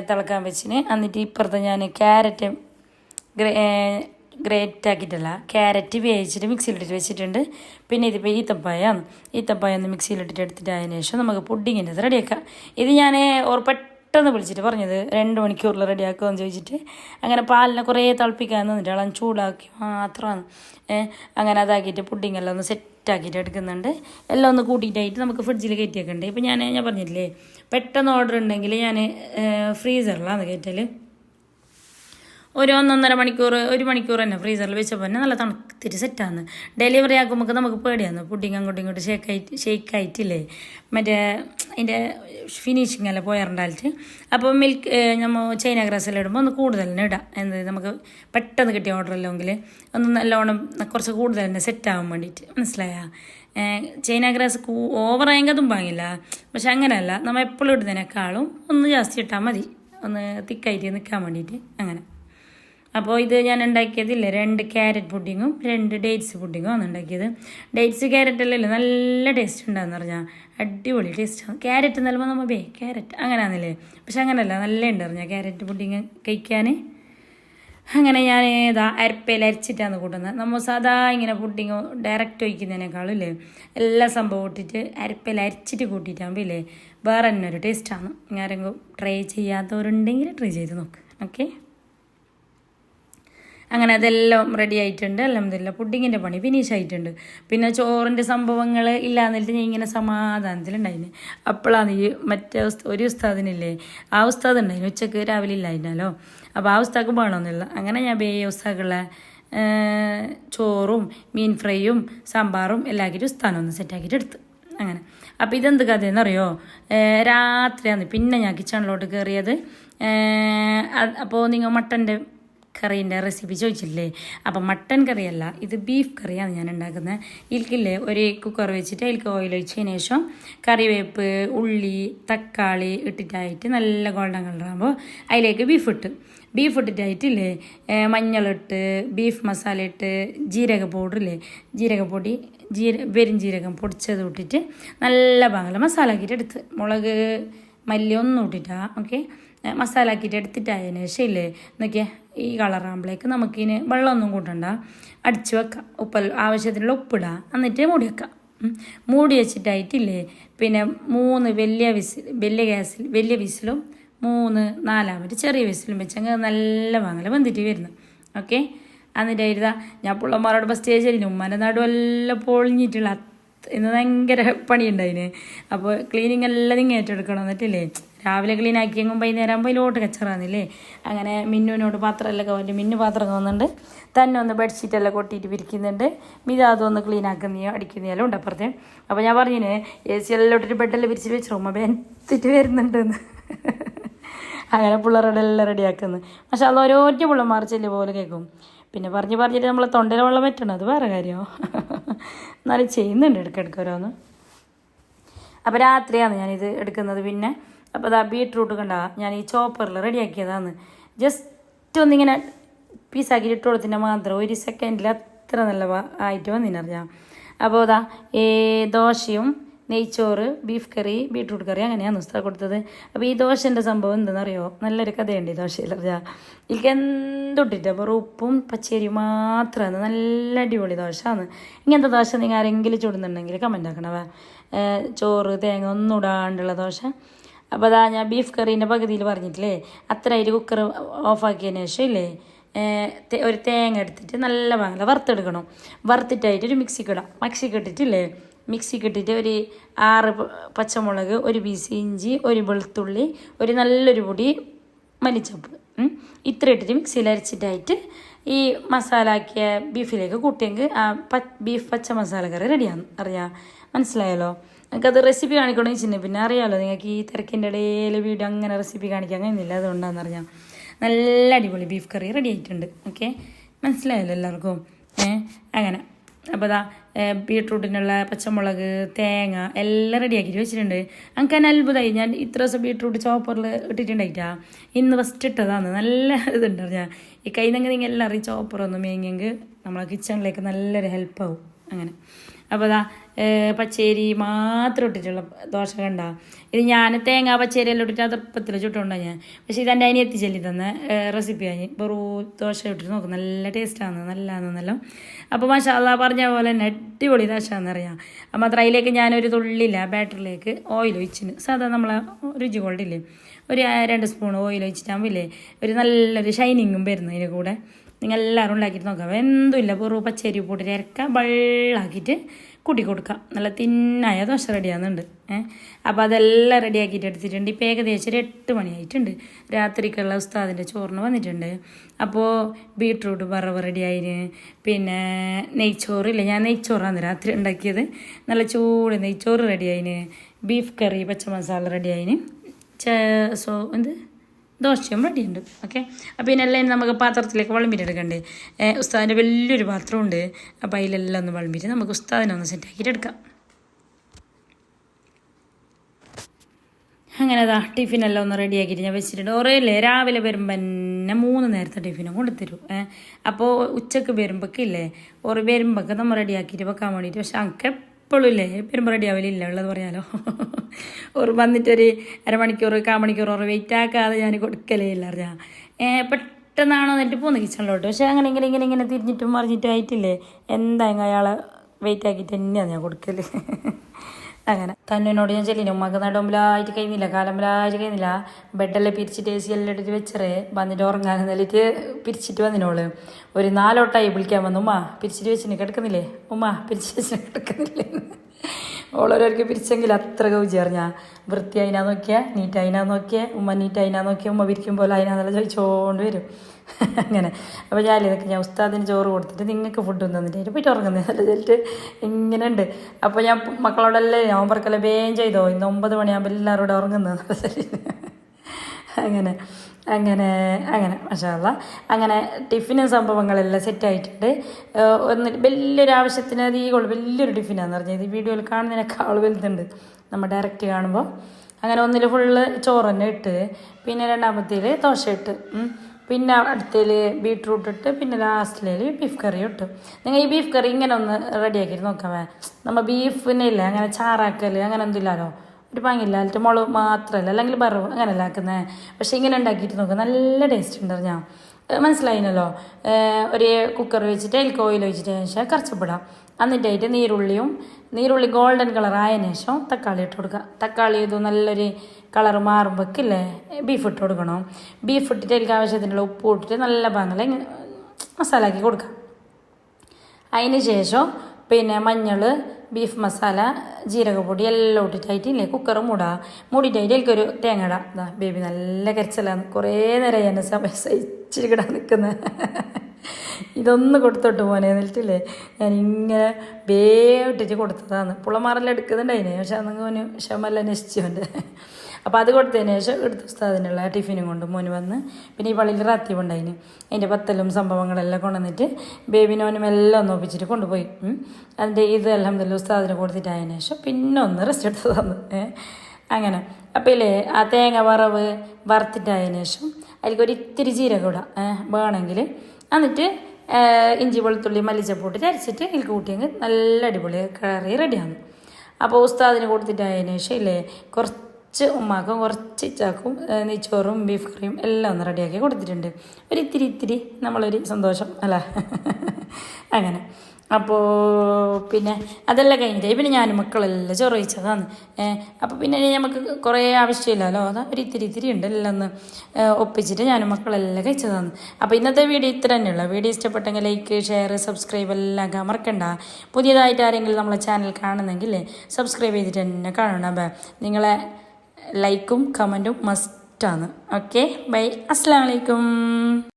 Speaker 1: തിളക്കാൻ വെച്ചിന്. എന്നിട്ട് ഇപ്പുറത്തെ ഞാൻ ക്യാരറ്റ് ഗ്രേ ഗ്രേറ്റ് ആക്കിയിട്ടല്ല ക്യാരറ്റ് വേവിച്ചിട്ട് മിക്സിയിലിട്ടിട്ട് വെച്ചിട്ടുണ്ട്. പിന്നെ ഇതിപ്പോൾ ഈത്തപ്പായ ഈത്തപ്പായ ഒന്ന് മിക്സിയിലിട്ടിട്ട് എടുത്തിട്ട് അതിന് ശേഷം നമുക്ക് പുഡിങ്ങിന്റെ റെഡിയാക്കാം ഇത് ഞാൻ ഓർ പെട്ടെന്ന് വിളിച്ചിട്ട് പറഞ്ഞത് രണ്ട് മണിക്കൂറിൽ റെഡിയാക്കുമെന്ന് ചോദിച്ചിട്ട്. അങ്ങനെ പാലിനെ കുറേ തിളപ്പിക്കാൻ നിന്നിട്ട് അളം ചൂടാക്കി മാത്രമാണ് അങ്ങനെ അതാക്കിയിട്ട് പുഡിങ്ങെല്ലാം ഒന്ന് ഒന്ന് സെറ്റാക്കിയിട്ട് എടുക്കുന്നുണ്ട്. എല്ലാം ഒന്ന് കൂട്ടിയിട്ടായിട്ട് നമുക്ക് ഫ്രിഡ്ജിൽ കയറ്റി ഉണ്ട് ഇപ്പം ഞാൻ ഞാൻ പറഞ്ഞില്ലേ പെട്ടെന്ന് ഓർഡർ ഉണ്ടെങ്കിൽ ഞാൻ ഫ്രീസറിലാണ് കയറ്റൽ ഒരു ഒന്നൊന്നര മണിക്കൂർ ഒരു മണിക്കൂർ തന്നെ ഫ്രീസറിൽ വെച്ചപ്പോൾ തന്നെ നല്ല തണുത്തിട്ട് സെറ്റാണ് ഡെലിവറി ആക്കുമ്പോൾ നമുക്ക് പേടിയാണ് പുഡിങ് അങ്ങോട്ടും ആയിട്ട് ഷേക്ക് ആയിട്ടില്ലേ? മറ്റേ അതിന്റെ ഫിനിഷിങ് അല്ല പോയാറുണ്ടായിട്ട് അപ്പോൾ മിൽക്ക് നമ്മൾ ചൈന ഗ്രാസെല്ലാം ഇടുമ്പോൾ ഒന്ന് കൂടുതൽ തന്നെ ഇടാം. എന്ത് നമുക്ക് പെട്ടെന്ന് കിട്ടിയ ഓർഡർ അല്ലെങ്കിൽ ഒന്ന് നല്ലോണം കുറച്ച് കൂടുതൽ തന്നെ സെറ്റ് ആവാൻ വേണ്ടിയിട്ട്. മനസ്സിലായാ? ചൈന ഗ്രാസ് ഓവറായെങ്കിൽ അതും വാങ്ങില്ല. പക്ഷെ അങ്ങനെയല്ല. നമ്മൾ എപ്പോഴും ഇടുന്നതിനേക്കാളും ഒന്ന് ജാസ്തി ഇട്ടാൽ മതി. ഒന്ന് തിക്കായിട്ട് നിൽക്കാൻ വേണ്ടിയിട്ട്. അങ്ങനെ. അപ്പോൾ ഇത് ഞാൻ ഉണ്ടാക്കിയതില്ലേ? രണ്ട് ക്യാരറ്റ് പുഡിങ്ങും രണ്ട് ഡേറ്റ്സ് പുഡിങ്ങും ആണ് ഉണ്ടാക്കിയത്. ഡേറ്റ്സ് ക്യാരറ്റ് അല്ലല്ലോ നല്ല ടേസ്റ്റ് ഉണ്ടാകുന്ന പറഞ്ഞാൽ അടിപൊളി ടേസ്റ്റാണ് ക്യാരറ്റ് നൽകുമ്പോൾ നമ്മൾ ബേ ക്യാരറ്റ് അങ്ങനെയാണല്ലേ? പക്ഷെ അങ്ങനെയല്ല നല്ല ഉണ്ട് പറഞ്ഞാൽ ക്യാരറ്റ് പുഡിങ് കഴിക്കാൻ. അങ്ങനെ ഞാൻ ഏതാ അരപ്പയിൽ അരച്ചിട്ടാണ് കൂട്ടുന്നത്. നമ്മൾ സാധാ ഇങ്ങനെ പുഡിങ് ഡയറക്റ്റ് ഒഴിക്കുന്നതിനേക്കാളും ഇല്ലേ എല്ലാ സംഭവം ഇട്ടിട്ട് അരപ്പയിൽ അരച്ചിട്ട് കൂട്ടിയിട്ടാകുമ്പോൾ ഇല്ലേ വേറെ തന്നെ ഒരു ടേസ്റ്റാണ് ആരെങ്കിലും ട്രൈ ചെയ്യാത്തവരുണ്ടെങ്കിൽ ട്രൈ ചെയ്ത് നോക്ക്. ഓക്കെ അങ്ങനെ അതെല്ലാം റെഡി ആയിട്ടുണ്ട്. അലഹമില്ല പുഡിങ്ങിന്റെ പണി ഫിനിഷ് ആയിട്ടുണ്ട്. പിന്നെ ചോറിന്റെ സംഭവങ്ങൾ ഇല്ലാന്നിട്ട് ഞാൻ ഇങ്ങനെ സമാധാനത്തിലുണ്ടായിന്. അപ്പോഴാണ് ഈ മറ്റേ ഒരു ഉസ്താദിനില്ലേ? ആ ഉസ്താദ് ഉണ്ടായിന് ഉച്ചയ്ക്ക് രാവിലെ ഇല്ലായിരുന്നല്ലോ. അപ്പോൾ ആ ഉസ്താക്ക് വേണമെന്നില്ല അങ്ങനെ ഞാൻ ബേ ഉസ്താക്കുള്ള ചോറും മീൻ ഫ്രൈയും സാമ്പാറും എല്ലാം ആക്കിയിട്ട് ഉസ്താനം ഒന്ന് സെറ്റാക്കിയിട്ട് എടുത്ത്. അങ്ങനെ. അപ്പോൾ ഇതെന്ത് കഥയെന്നറിയോ രാത്രിയാണ്. പിന്നെ ഞാൻ കിച്ചണിലോട്ട് കയറിയത് അപ്പോൾ നിങ്ങൾ മട്ടന്റെ കറീന്റെ റെസിപ്പി ചോദിച്ചില്ലേ അപ്പം മട്ടൺ കറിയല്ല ഇത് ബീഫ് കറിയാണ് ഞാൻ ഉണ്ടാക്കുന്നത് ഇതിൽക്കില്ലേ ഒരു കുക്കർ വെച്ചിട്ട് അതിൽക്ക് ഓയിൽ ഒഴിച്ചതിന് ശേഷം കറിവേപ്പ് ഉള്ളി തക്കാളി ഇട്ടിട്ടായിട്ട് നല്ല ഗോൾഡൻ കളറാകുമ്പോൾ അതിലേക്ക് ബീഫ് ഇട്ട്. ബീഫ് ഇട്ടിട്ടായിട്ടില്ലേ മഞ്ഞളിട്ട് ബീഫ് മസാല ഇട്ട് ജീരക പൗഡറില്ലേ പൊടി ജീര വെരും ജീരകം പൊടിച്ചത് ഇട്ടിട്ട് നല്ല ഭാഗം മസാല ആക്കിയിട്ട് എടുത്ത്. മുളക് മല്ലി ഒന്നും ഇട്ടിട്ടാ ഓക്കെ മസാല ആക്കിയിട്ട് എടുത്തിട്ടായതിന് ശേഷം ഇല്ലേ നോക്കിയേ ഈ കളറാകുമ്പോഴേക്ക് നമുക്കിന് വെള്ളമൊന്നും കൂട്ടണ്ട. അടിച്ചു വെക്കാം. ഉപ്പ് ആവശ്യത്തിനുള്ള ഉപ്പിടുക എന്നിട്ട് മൂടി വെക്കാം. മൂടി വെച്ചിട്ടായിട്ടില്ലേ? പിന്നെ മൂന്ന് വലിയ വിസിൽ വലിയ ഗ്യാസിൽ വലിയ വിസിലും മൂന്ന് നാലാമത് ചെറിയ വിസിലും വെച്ചങ്ങ് നല്ല വാങ്ങല വന്നിട്ട് വരുന്നു. ഓക്കെ? എന്നിട്ട് എഴുതാ ഞാൻ പിള്ളമാരോട് ഇപ്പോൾ സ്റ്റേജിൽ ഉമ്മാന്റെ നടുവെല്ലാം പൊളിഞ്ഞിട്ടുള്ള ഇന്ന് ഭയങ്കര പണിയുണ്ടായിന്. അപ്പോൾ ക്ലീനിങ് എല്ലാം ഏറ്റെടുക്കണം. എന്നിട്ടില്ലേ രാവിലെ ക്ലീൻ ആക്കിയെങ്കിൽ വൈകുന്നേരം ആകുമ്പോൾ ഇതിലോട്ട് കച്ചറാന്നില്ലേ? അങ്ങനെ മിന്നുവിനോട് പാത്രമെല്ലാം കവന്റെ മിന്നു പാത്രം തോന്നുന്നുണ്ട്. തന്നെ ഒന്ന് ബെഡ്ഷീറ്റെല്ലാം കൊട്ടിയിട്ട് വിരിക്കുന്നുണ്ട്. മിത അതൊന്ന് ക്ലീൻ ആക്കുന്നയോ അടിക്കുന്നതെല്ലാം ഉണ്ട് അപ്പുറത്തെ. അപ്പോൾ ഞാൻ പറഞ്ഞിന് എ സി എല്ലാം ഇട്ടിട്ട് ബെഡെല്ലാം വിരിച്ചിട്ട് വെച്ച് റൂമ ബെൻത്തിട്ട് വരുന്നുണ്ടെന്ന്. അങ്ങനെ പിള്ളേരുടെ എല്ലാം റെഡിയാക്കുന്നു പക്ഷെ അത് ഓരോറ്റ പിള്ളമാർ ചെല്ല് പോലെ കേൾക്കും പിന്നെ പറഞ്ഞ് പറഞ്ഞിട്ട് നമ്മളെ തൊണ്ടയിൽ വെള്ളം പറ്റണം അത് വേറെ കാര്യമോ എന്നാലും ചെയ്യുന്നുണ്ട് ഇടയ്ക്കിടയ്ക്ക് ഓരോന്ന്. അപ്പോൾ രാത്രിയാണ് ഞാനിത് എടുക്കുന്നത് പിന്നെ. അപ്പോൾ അതാ ബീട്രൂട്ട് കണ്ട ഞാൻ ഈ ചോപ്പറിൽ റെഡിയാക്കിയതാണ് ജസ്റ്റ് ഒന്നിങ്ങനെ പീസാക്കിയിട്ട് ഇട്ട് കൊടുത്തിന്റെ മാത്രം ഒരു സെക്കൻഡിൽ അത്ര നല്ല ആയിട്ട് വന്നിനറിയാം. അപ്പോൾ അതാ ഏ ദോശയും നെയ്ച്ചോറ് ബീഫ് കറി ബീട്രൂട്ട് കറി അങ്ങനെയാണ് ഉസ്താദ് കൊടുത്തത്. അപ്പോൾ ഈ ദോശന്റെ സംഭവം എന്തെന്നറിയോ? നല്ലൊരു കഥയുണ്ട് ഈ ദോശയിൽ. എനിക്ക് എന്തൊട്ടിട്ട്? അപ്പോൾ ഉപ്പും പച്ചരിയും മാത്രമാണ്. നല്ല അടിപൊളി ദോശയാണ്. ഇങ്ങനത്തെ ദോശ നിങ്ങൾ ആരെങ്കിലും ചൂടുന്നുണ്ടെങ്കിൽ കമന്റ് ആക്കണവേ ചോറ് തേങ്ങ ഒന്നും ഇടാണ്ടുള്ള ദോശ. അപ്പോൾ അതാ ഞാൻ ബീഫ് കറീന്റെ പകുതിയിൽ പറഞ്ഞിട്ടില്ലേ? അത്ര അതിൽ കുക്കർ ഓഫാക്കിയതിന് ശേഷം ഇല്ലേ? ഒരു തേങ്ങ എടുത്തിട്ട് നല്ല വാങ്ങല വറുത്തെടുക്കണം. വറുത്തിട്ടായിട്ട് ഒരു മിക്സിക്ക് ഇടാം. മിക്സിക്ക് ഇട്ടിട്ടില്ലേ? മിക്സിക്ക് ഇട്ടിട്ട് ഒരു ആറ് പച്ചമുളക് ഒരു പീസ് ഇഞ്ചി ഒരു വെളുത്തുള്ളി ഒരു നല്ലൊരു പൊടി മല്ലിച്ചപ്പ്. ഇത്ര ഇട്ടിട്ട് മിക്സിയിൽ അരച്ചിട്ടായിട്ട് ഈ മസാല ആക്കിയ ബീഫിലേക്ക് കൂട്ടിയെങ്കിൽ ആ പ ബീഫ് പച്ച മസാല കറി റെഡിയാണ്. അറിയാം? മനസ്സിലായല്ലോ? നിങ്ങൾക്കത് റെസിപ്പി കാണിക്കണമെന്ന് വെച്ചിട്ടുണ്ടെങ്കിൽ പിന്നെ അറിയാമല്ലോ നിങ്ങൾക്ക് ഈ തിരക്കിന്റെ ഇടയിൽ വീഡിയോ അങ്ങനെ റെസിപ്പി കാണിക്കാൻ കഴിയുന്നില്ല. അതുകൊണ്ടാണെന്ന് അറിയാം നല്ല അടിപൊളി ബീഫ് കറി റെഡി ആയിട്ടുണ്ട്. ഓക്കെ? മനസ്സിലായല്ലോ എല്ലാവർക്കും? ഏ? അങ്ങനെ. അപ്പോൾ അതാ ബീട്രൂട്ടിനുള്ള പച്ചമുളക് തേങ്ങ എല്ലാം റെഡിയാക്കിയിട്ട് വെച്ചിട്ടുണ്ട്. എനിക്ക് തന്നെ അത്ഭുതമായി ഞാൻ ഇത്ര ദിവസം ബീട്രൂട്ട് ചോപ്പറിൽ ഇട്ടിട്ടുണ്ടായിട്ടാ. ഇന്ന് ഫസ്റ്റ് ഇട്ടതാണ്. നല്ല ഇതുണ്ട് ഞാൻ ഈ കൈ നിങ്ങൾ നിങ്ങൾ അറിയും ചോപ്പറൊന്നും മേങ്ങിയെങ്കിൽ നമ്മളെ കിച്ചണിലേക്ക് നല്ലൊരു ഹെൽപ്പാവും അങ്ങനെ. അപ്പോൾ അതാ പച്ചേരി മാത്രം ഇട്ടിട്ടുള്ള ദോശ കണ്ട? ഇത് ഞാൻ തേങ്ങ പച്ചേരി എല്ലാം ഇട്ടിട്ട് അതപ്പത്തിൽ ചുട്ടുകൊണ്ടാ ഞാൻ. പക്ഷേ ഇതെന്റെ അതിന് എത്തിച്ചെല്ലി തന്ന റെസിപ്പിയാണ് വെറു ദോശ ഇട്ടിട്ട് നോക്കും നല്ല ടേസ്റ്റാണ് നല്ലതാണെന്നല്ലോ അപ്പോൾ മഷാല പറഞ്ഞ പോലെ തന്നെ അടിപൊളി ദോശയാണെന്ന് അറിയാം. മാത്രം അതിലേക്ക് ഞാനൊരു തുള്ളിയില്ല ബാറ്ററിലേക്ക് ഓയിൽ ഒഴിച്ചിന്. സാധാ നമ്മളെ രുചി ഗോൾഡില്ലേ ഒരു രണ്ട് സ്പൂൺ ഓയിൽ വെച്ചിട്ടാകുമ്പോൾ ഒരു നല്ലൊരു ഷൈനിങ്ങും വരുന്നു അതിന്റെ കൂടെ. നിങ്ങൾ എല്ലാവരും ഉണ്ടാക്കിയിട്ട് നോക്കാം. എന്തുമില്ല വെറു പച്ചരി പൊട്ടിട്ട് ഇരക്കുക വെള്ളാക്കിയിട്ട് കൂട്ടി കൊടുക്കുക നല്ല തിന്നായ ദോശ റെഡിയാകുന്നുണ്ട് ഏഹ് അപ്പോൾ അതെല്ലാം റെഡിയാക്കിയിട്ട് എടുത്തിട്ടുണ്ട്. ഇപ്പോൾ ഏകദേശം ഒരു എട്ട് മണിയായിട്ടുണ്ട്. രാത്രിക്കുള്ള ഉസ്താദിന്റെ ചോറിന് വന്നിട്ടുണ്ട്. അപ്പോൾ ബീട്രൂട്ട് വറവ് റെഡിയായിന് പിന്നെ നെയ്ച്ചോറില്ല ഞാൻ നെയ്ച്ചോറാണ് രാത്രി ഉണ്ടാക്കിയത്. നല്ല ചൂട് നെയ്ച്ചോറ് റെഡിയായിന് ബീഫ് കറി പച്ചമസാല റെഡിയായി റെഡിയായിന് സോ എന്ത്? ദോശയും റെഡിയുണ്ട് ഓക്കെ? അപ്പോൾ ഇതിനെല്ലാം നമുക്ക് പാത്രത്തിലേക്ക് വിളമ്പിട്ടെടുക്കണ്ടേ ഉസ്താദിന്റെ വലിയൊരു പാത്രമുണ്ട്. അപ്പോൾ അതിലെല്ലാം ഒന്ന് വിളമ്പിട്ട് നമുക്ക് ഉസ്താദിനെ ഒന്ന് സെറ്റ് സെറ്റാക്കിയിട്ട് എടുക്കാം. അങ്ങനെ അതാ ടിഫിനെല്ലാം ഒന്ന് റെഡിയാക്കിയിട്ട് ഞാൻ വെച്ചിട്ടുണ്ട്. ഓറയല്ലേ രാവിലെ വരുമ്പോൾ തന്നെ മൂന്ന് നേരത്തെ ടിഫിനും കൊണ്ടുതരും ഏഹ് അപ്പോൾ ഉച്ചയ്ക്ക് വരുമ്പോഴൊക്കെ ഇല്ലേ ഓറ് വരുമ്പോഴൊക്കെ നമ്മൾ റെഡിയാക്കിയിട്ട് വെക്കാൻ വേണ്ടിയിട്ട് പക്ഷെ അനക്ക് എപ്പോഴും ഇല്ലേ വരുമ്പോൾ റെഡി ആവില്ല ഉള്ളത് പറയാലോ. ഒരു വന്നിട്ടൊരു അരമണിക്കൂർ കാമണിക്കൂർ ഒരു വെയിറ്റ് ആക്കാതെ ഞാൻ കൊടുക്കലേ ഇല്ല അറിയാം പെട്ടെന്നാണോ എന്നിട്ട് പോകുന്നത് കിച്ചണിലോട്ട്? പക്ഷേ അങ്ങനെ ഇങ്ങനെ ഇങ്ങനെ ഇങ്ങനെ തിരിഞ്ഞിട്ടും മറിഞ്ഞിട്ടും ആയിട്ടില്ലേ? എന്തായാലും അയാളെ വെയിറ്റ് ആക്കിയിട്ട് തന്നെയാണ് ഞാൻ കൊടുക്കൽ? അങ്ങനെ. തന്നോട് ഞാൻ ചെല്ലിന് ഉമ്മക്ക് നടുമ്പിലായിട്ട് കഴിയുന്നില്ല കാലമ്പിലായിട്ട് കഴിയുന്നില്ല. ബെഡെല്ലാം പിരിച്ചിട്ട് എ സി എല്ലാം എടുത്ത് വെച്ചറേ. വന്നിട്ട് ഉറങ്ങാൻ എന്നിട്ട് പിരിച്ചിട്ട് വന്നിനോൾ. ഒരു നാലോട്ടായി വിളിക്കാൻ വന്നു. ഉമ്മ പിരിച്ചിട്ട് വെച്ചിന് കിടക്കുന്നില്ലേ? ഉമ്മ പിരിച്ചിട്ട് വെച്ചിന് കിടക്കുന്നില്ലേ? ഓളോരോർക്ക് പിരിച്ചെങ്കിൽ അത്ര കൗജി അറിഞ്ഞാ. വൃത്തിയായിനാ നോക്കിയാ നീറ്റ് അതിനാ നോക്കിയാ. ഉമ്മ നീറ്റായിനാ നോക്കിയാ. ഉമ്മ പിരിക്കും പോലെ അതിനാന്നെല്ലാം ചോദിച്ചോണ്ട് വരും. അങ്ങനെ. അപ്പോൾ ഞാൻ ഇതൊക്കെ ഞാൻ ഉസ്താദിന് ചോറ് കൊടുത്തിട്ട് നിങ്ങൾക്ക് ഫുഡ് തന്നിട്ട് അതിന് പോയിട്ട് ഉറങ്ങുന്നത്. അല്ല ചെല്ലിട്ട് ഇങ്ങനെ ഉണ്ട് അപ്പോൾ ഞാൻ മക്കളോടെല്ലാം നവംബർക്കെല്ലാം വേഗം ചെയ്തോ? ഇന്ന് ഒമ്പത് മണിയാകുമ്പോൾ എല്ലാവരും എല്ലാവരോടും ഉറങ്ങുന്നത്. അങ്ങനെ. അങ്ങനെ അങ്ങനെ. മഷാല്ല അങ്ങനെ ടിഫിനും സംഭവങ്ങളെല്ലാം സെറ്റായിട്ടുണ്ട് ഒന്ന് വലിയൊരു ആവശ്യത്തിന് അത് ഈ കൊള്ളു വലിയൊരു ടിഫിനാന്ന് പറഞ്ഞത് ഈ വീഡിയോയിൽ കാണുന്നതിനേക്കാൾ വലുതുണ്ട്. നമ്മൾ ഡയറക്റ്റ് കാണുമ്പോൾ അങ്ങനെ ഒന്നിൽ ഫുള്ള് ചോറ് തന്നെ ഇട്ട്. പിന്നെ രണ്ടാമത്തേൽ ദോശ ഇട്ട്. പിന്നെ അടുത്തിൽ ബീട്രൂട്ട് ഇട്ട് പിന്നെ ലാസ്റ്റിൽ ബീഫ് കറി ഇട്ട്. നിങ്ങൾ ഈ ബീഫ് കറി ഇങ്ങനെ ഒന്ന് റെഡിയാക്കിയിട്ട് നോക്കാമേ നമ്മൾ ബീഫിനെ ഇല്ല അങ്ങനെ ചാറാക്കൽ അങ്ങനെ ഒന്നുമില്ലല്ലോ ഒരു പാങ്ങില്ല അതിട്ട് മുളക് മാത്രമല്ല അല്ലെങ്കിൽ വറവ് അങ്ങനെയല്ല ആക്കുന്നത് പക്ഷേ ഇങ്ങനെ ഉണ്ടാക്കിയിട്ട് നോക്കുക നല്ല ടേസ്റ്റ് ഉണ്ട് ഞാൻ മനസ്സിലായിനല്ലോ? ഒരു കുക്കർ വെച്ചിട്ട് അതിൽ ഓയിൽ ഒഴിച്ചിട്ട് ശേഷം കറച്ചപ്പിടാം. എന്നിട്ടായിട്ട് നീരുള്ളിയും നീരുള്ളി ഗോൾഡൻ കളർ ആയതിനു ശേഷം തക്കാളി ഇട്ട് കൊടുക്കുക തക്കാളി ഇത് നല്ലൊരു കളർ മാറുമ്പോഴേക്കില്ലേ ബീഫ് ഇട്ട് കൊടുക്കണം. ബീഫ് ഇട്ടിട്ട് എനിക്ക് ആവശ്യത്തിനുള്ള ഉപ്പ് ഇട്ടിട്ട് നല്ല പാങ്ങല മസാലാക്കി കൊടുക്കുക കൊടുക്കാം. അതിന് ശേഷം പിന്നെ മഞ്ഞൾ ബീഫ് മസാല ജീരകപ്പൊടി എല്ലാം ഇട്ടിട്ടായിട്ടില്ലേ കുക്കർ മൂടാ. മൂടിയിട്ടായിട്ട് എനിക്കൊരു തേങ്ങ ഇടാം ബേബി നല്ല കരച്ചിലാണ്. കുറേ നേരം എന്നെ സമയം സഹിച്ചിട്ട് കിടാൻ നിൽക്കുന്നത് ഇതൊന്ന് കൊടുത്തോട്ട് പോനെ എന്നിട്ടില്ലേ? ഞാൻ ഇങ്ങനെ വേവിട്ടിട്ട് കൊടുത്തതാണ്. പുളമാറെല്ലാം എടുക്കുന്നുണ്ടായിനെ. പക്ഷെ അന്നങ്ങനെ മോന് നശിച്ചു നശിച്ചുണ്ട് അപ്പോൾ അത് കൊടുത്തതിന് ശേഷം എടുത്ത് ഉസ്താദിനുള്ള ടിഫിനും കൊണ്ട് മോന് വന്ന് പിന്നെ ഈ പള്ളിയിൽ റാത്തി ഉണ്ടായിന്. അതിന്റെ പത്തലും സംഭവങ്ങളെല്ലാം കൊണ്ടുവന്നിട്ട് ബേബിനോനും എല്ലാം ഒന്ന് ഒപ്പിച്ചിട്ട് കൊണ്ടുപോയി. അതിന്റെ ഇത് അലഹമ്മദില്ല ഉസ്താദിന് കൊടുത്തിട്ടായതിനു ശേഷം പിന്നെ ഒന്ന് റെസ്റ്റ് എടുത്ത് തന്നു അങ്ങനെ. അപ്പോൾ ഇല്ലേ ആ തേങ്ങ വറവ് വറുത്തിട്ടായതിനു ശേഷം അതിലേക്ക് ഒരു ഇത്തിരി ജീരകം ഇടാം. വേണമെങ്കിൽ. എന്നിട്ട് ഇഞ്ചി വെളുത്തുള്ളി മല്ലിച്ചപ്പൂട്ട് അരച്ചിട്ട് ഇതിൽ കൂട്ടിയെങ്കിൽ നല്ല അടിപൊളി കറി റെഡിയാണ് അപ്പോൾ ഉസ്താദിന് കൊടുത്തിട്ടായതിനു ശേഷം ഇല്ലേ കുറച്ച് ഉമ്മാക്കും കുറച്ച് ഇച്ചാക്കും നെയ്ച്ചോറും ബീഫ് കറിയും എല്ലാം ഒന്ന് റെഡിയാക്കി കൊടുത്തിട്ടുണ്ട്. ഒരു ഇത്തിരി ഇത്തിരി നമ്മളൊരു സന്തോഷം അല്ല? അങ്ങനെ. അപ്പോൾ പിന്നെ അതെല്ലാം കഴിഞ്ഞിട്ട് പിന്നെ ഞാനും മക്കളെല്ലാം ചോറ് വെച്ചതാണ്. അപ്പോൾ പിന്നെ നമുക്ക് കുറേ ആവശ്യമില്ലല്ലോ? അതാ ഒരു ഇത്തിരി ഇത്തിരി ഉണ്ട് എല്ലാം ഒന്ന് ഒപ്പിച്ചിട്ട് ഞാനും മക്കളെല്ലാം കഴിച്ചതാണ്. അപ്പോൾ ഇന്നത്തെ വീഡിയോ ഇത്ര തന്നെയുള്ള. വീഡിയോ ഇഷ്ടപ്പെട്ടെങ്കിൽ ലൈക്ക് ഷെയർ സബ്സ്ക്രൈബ് എല്ലാം മറക്കണ്ട. പുതിയതായിട്ട് ആരെങ്കിലും നമ്മളെ ചാനൽ കാണുന്നെങ്കിൽ സബ്സ്ക്രൈബ് ചെയ്തിട്ട് തന്നെ കാണണം അപ്പം നിങ്ങളെ ലൈക്കും കമന്റും മസ്റ്റാണ്. Okay bye. അസ്സാം വലൈക്കും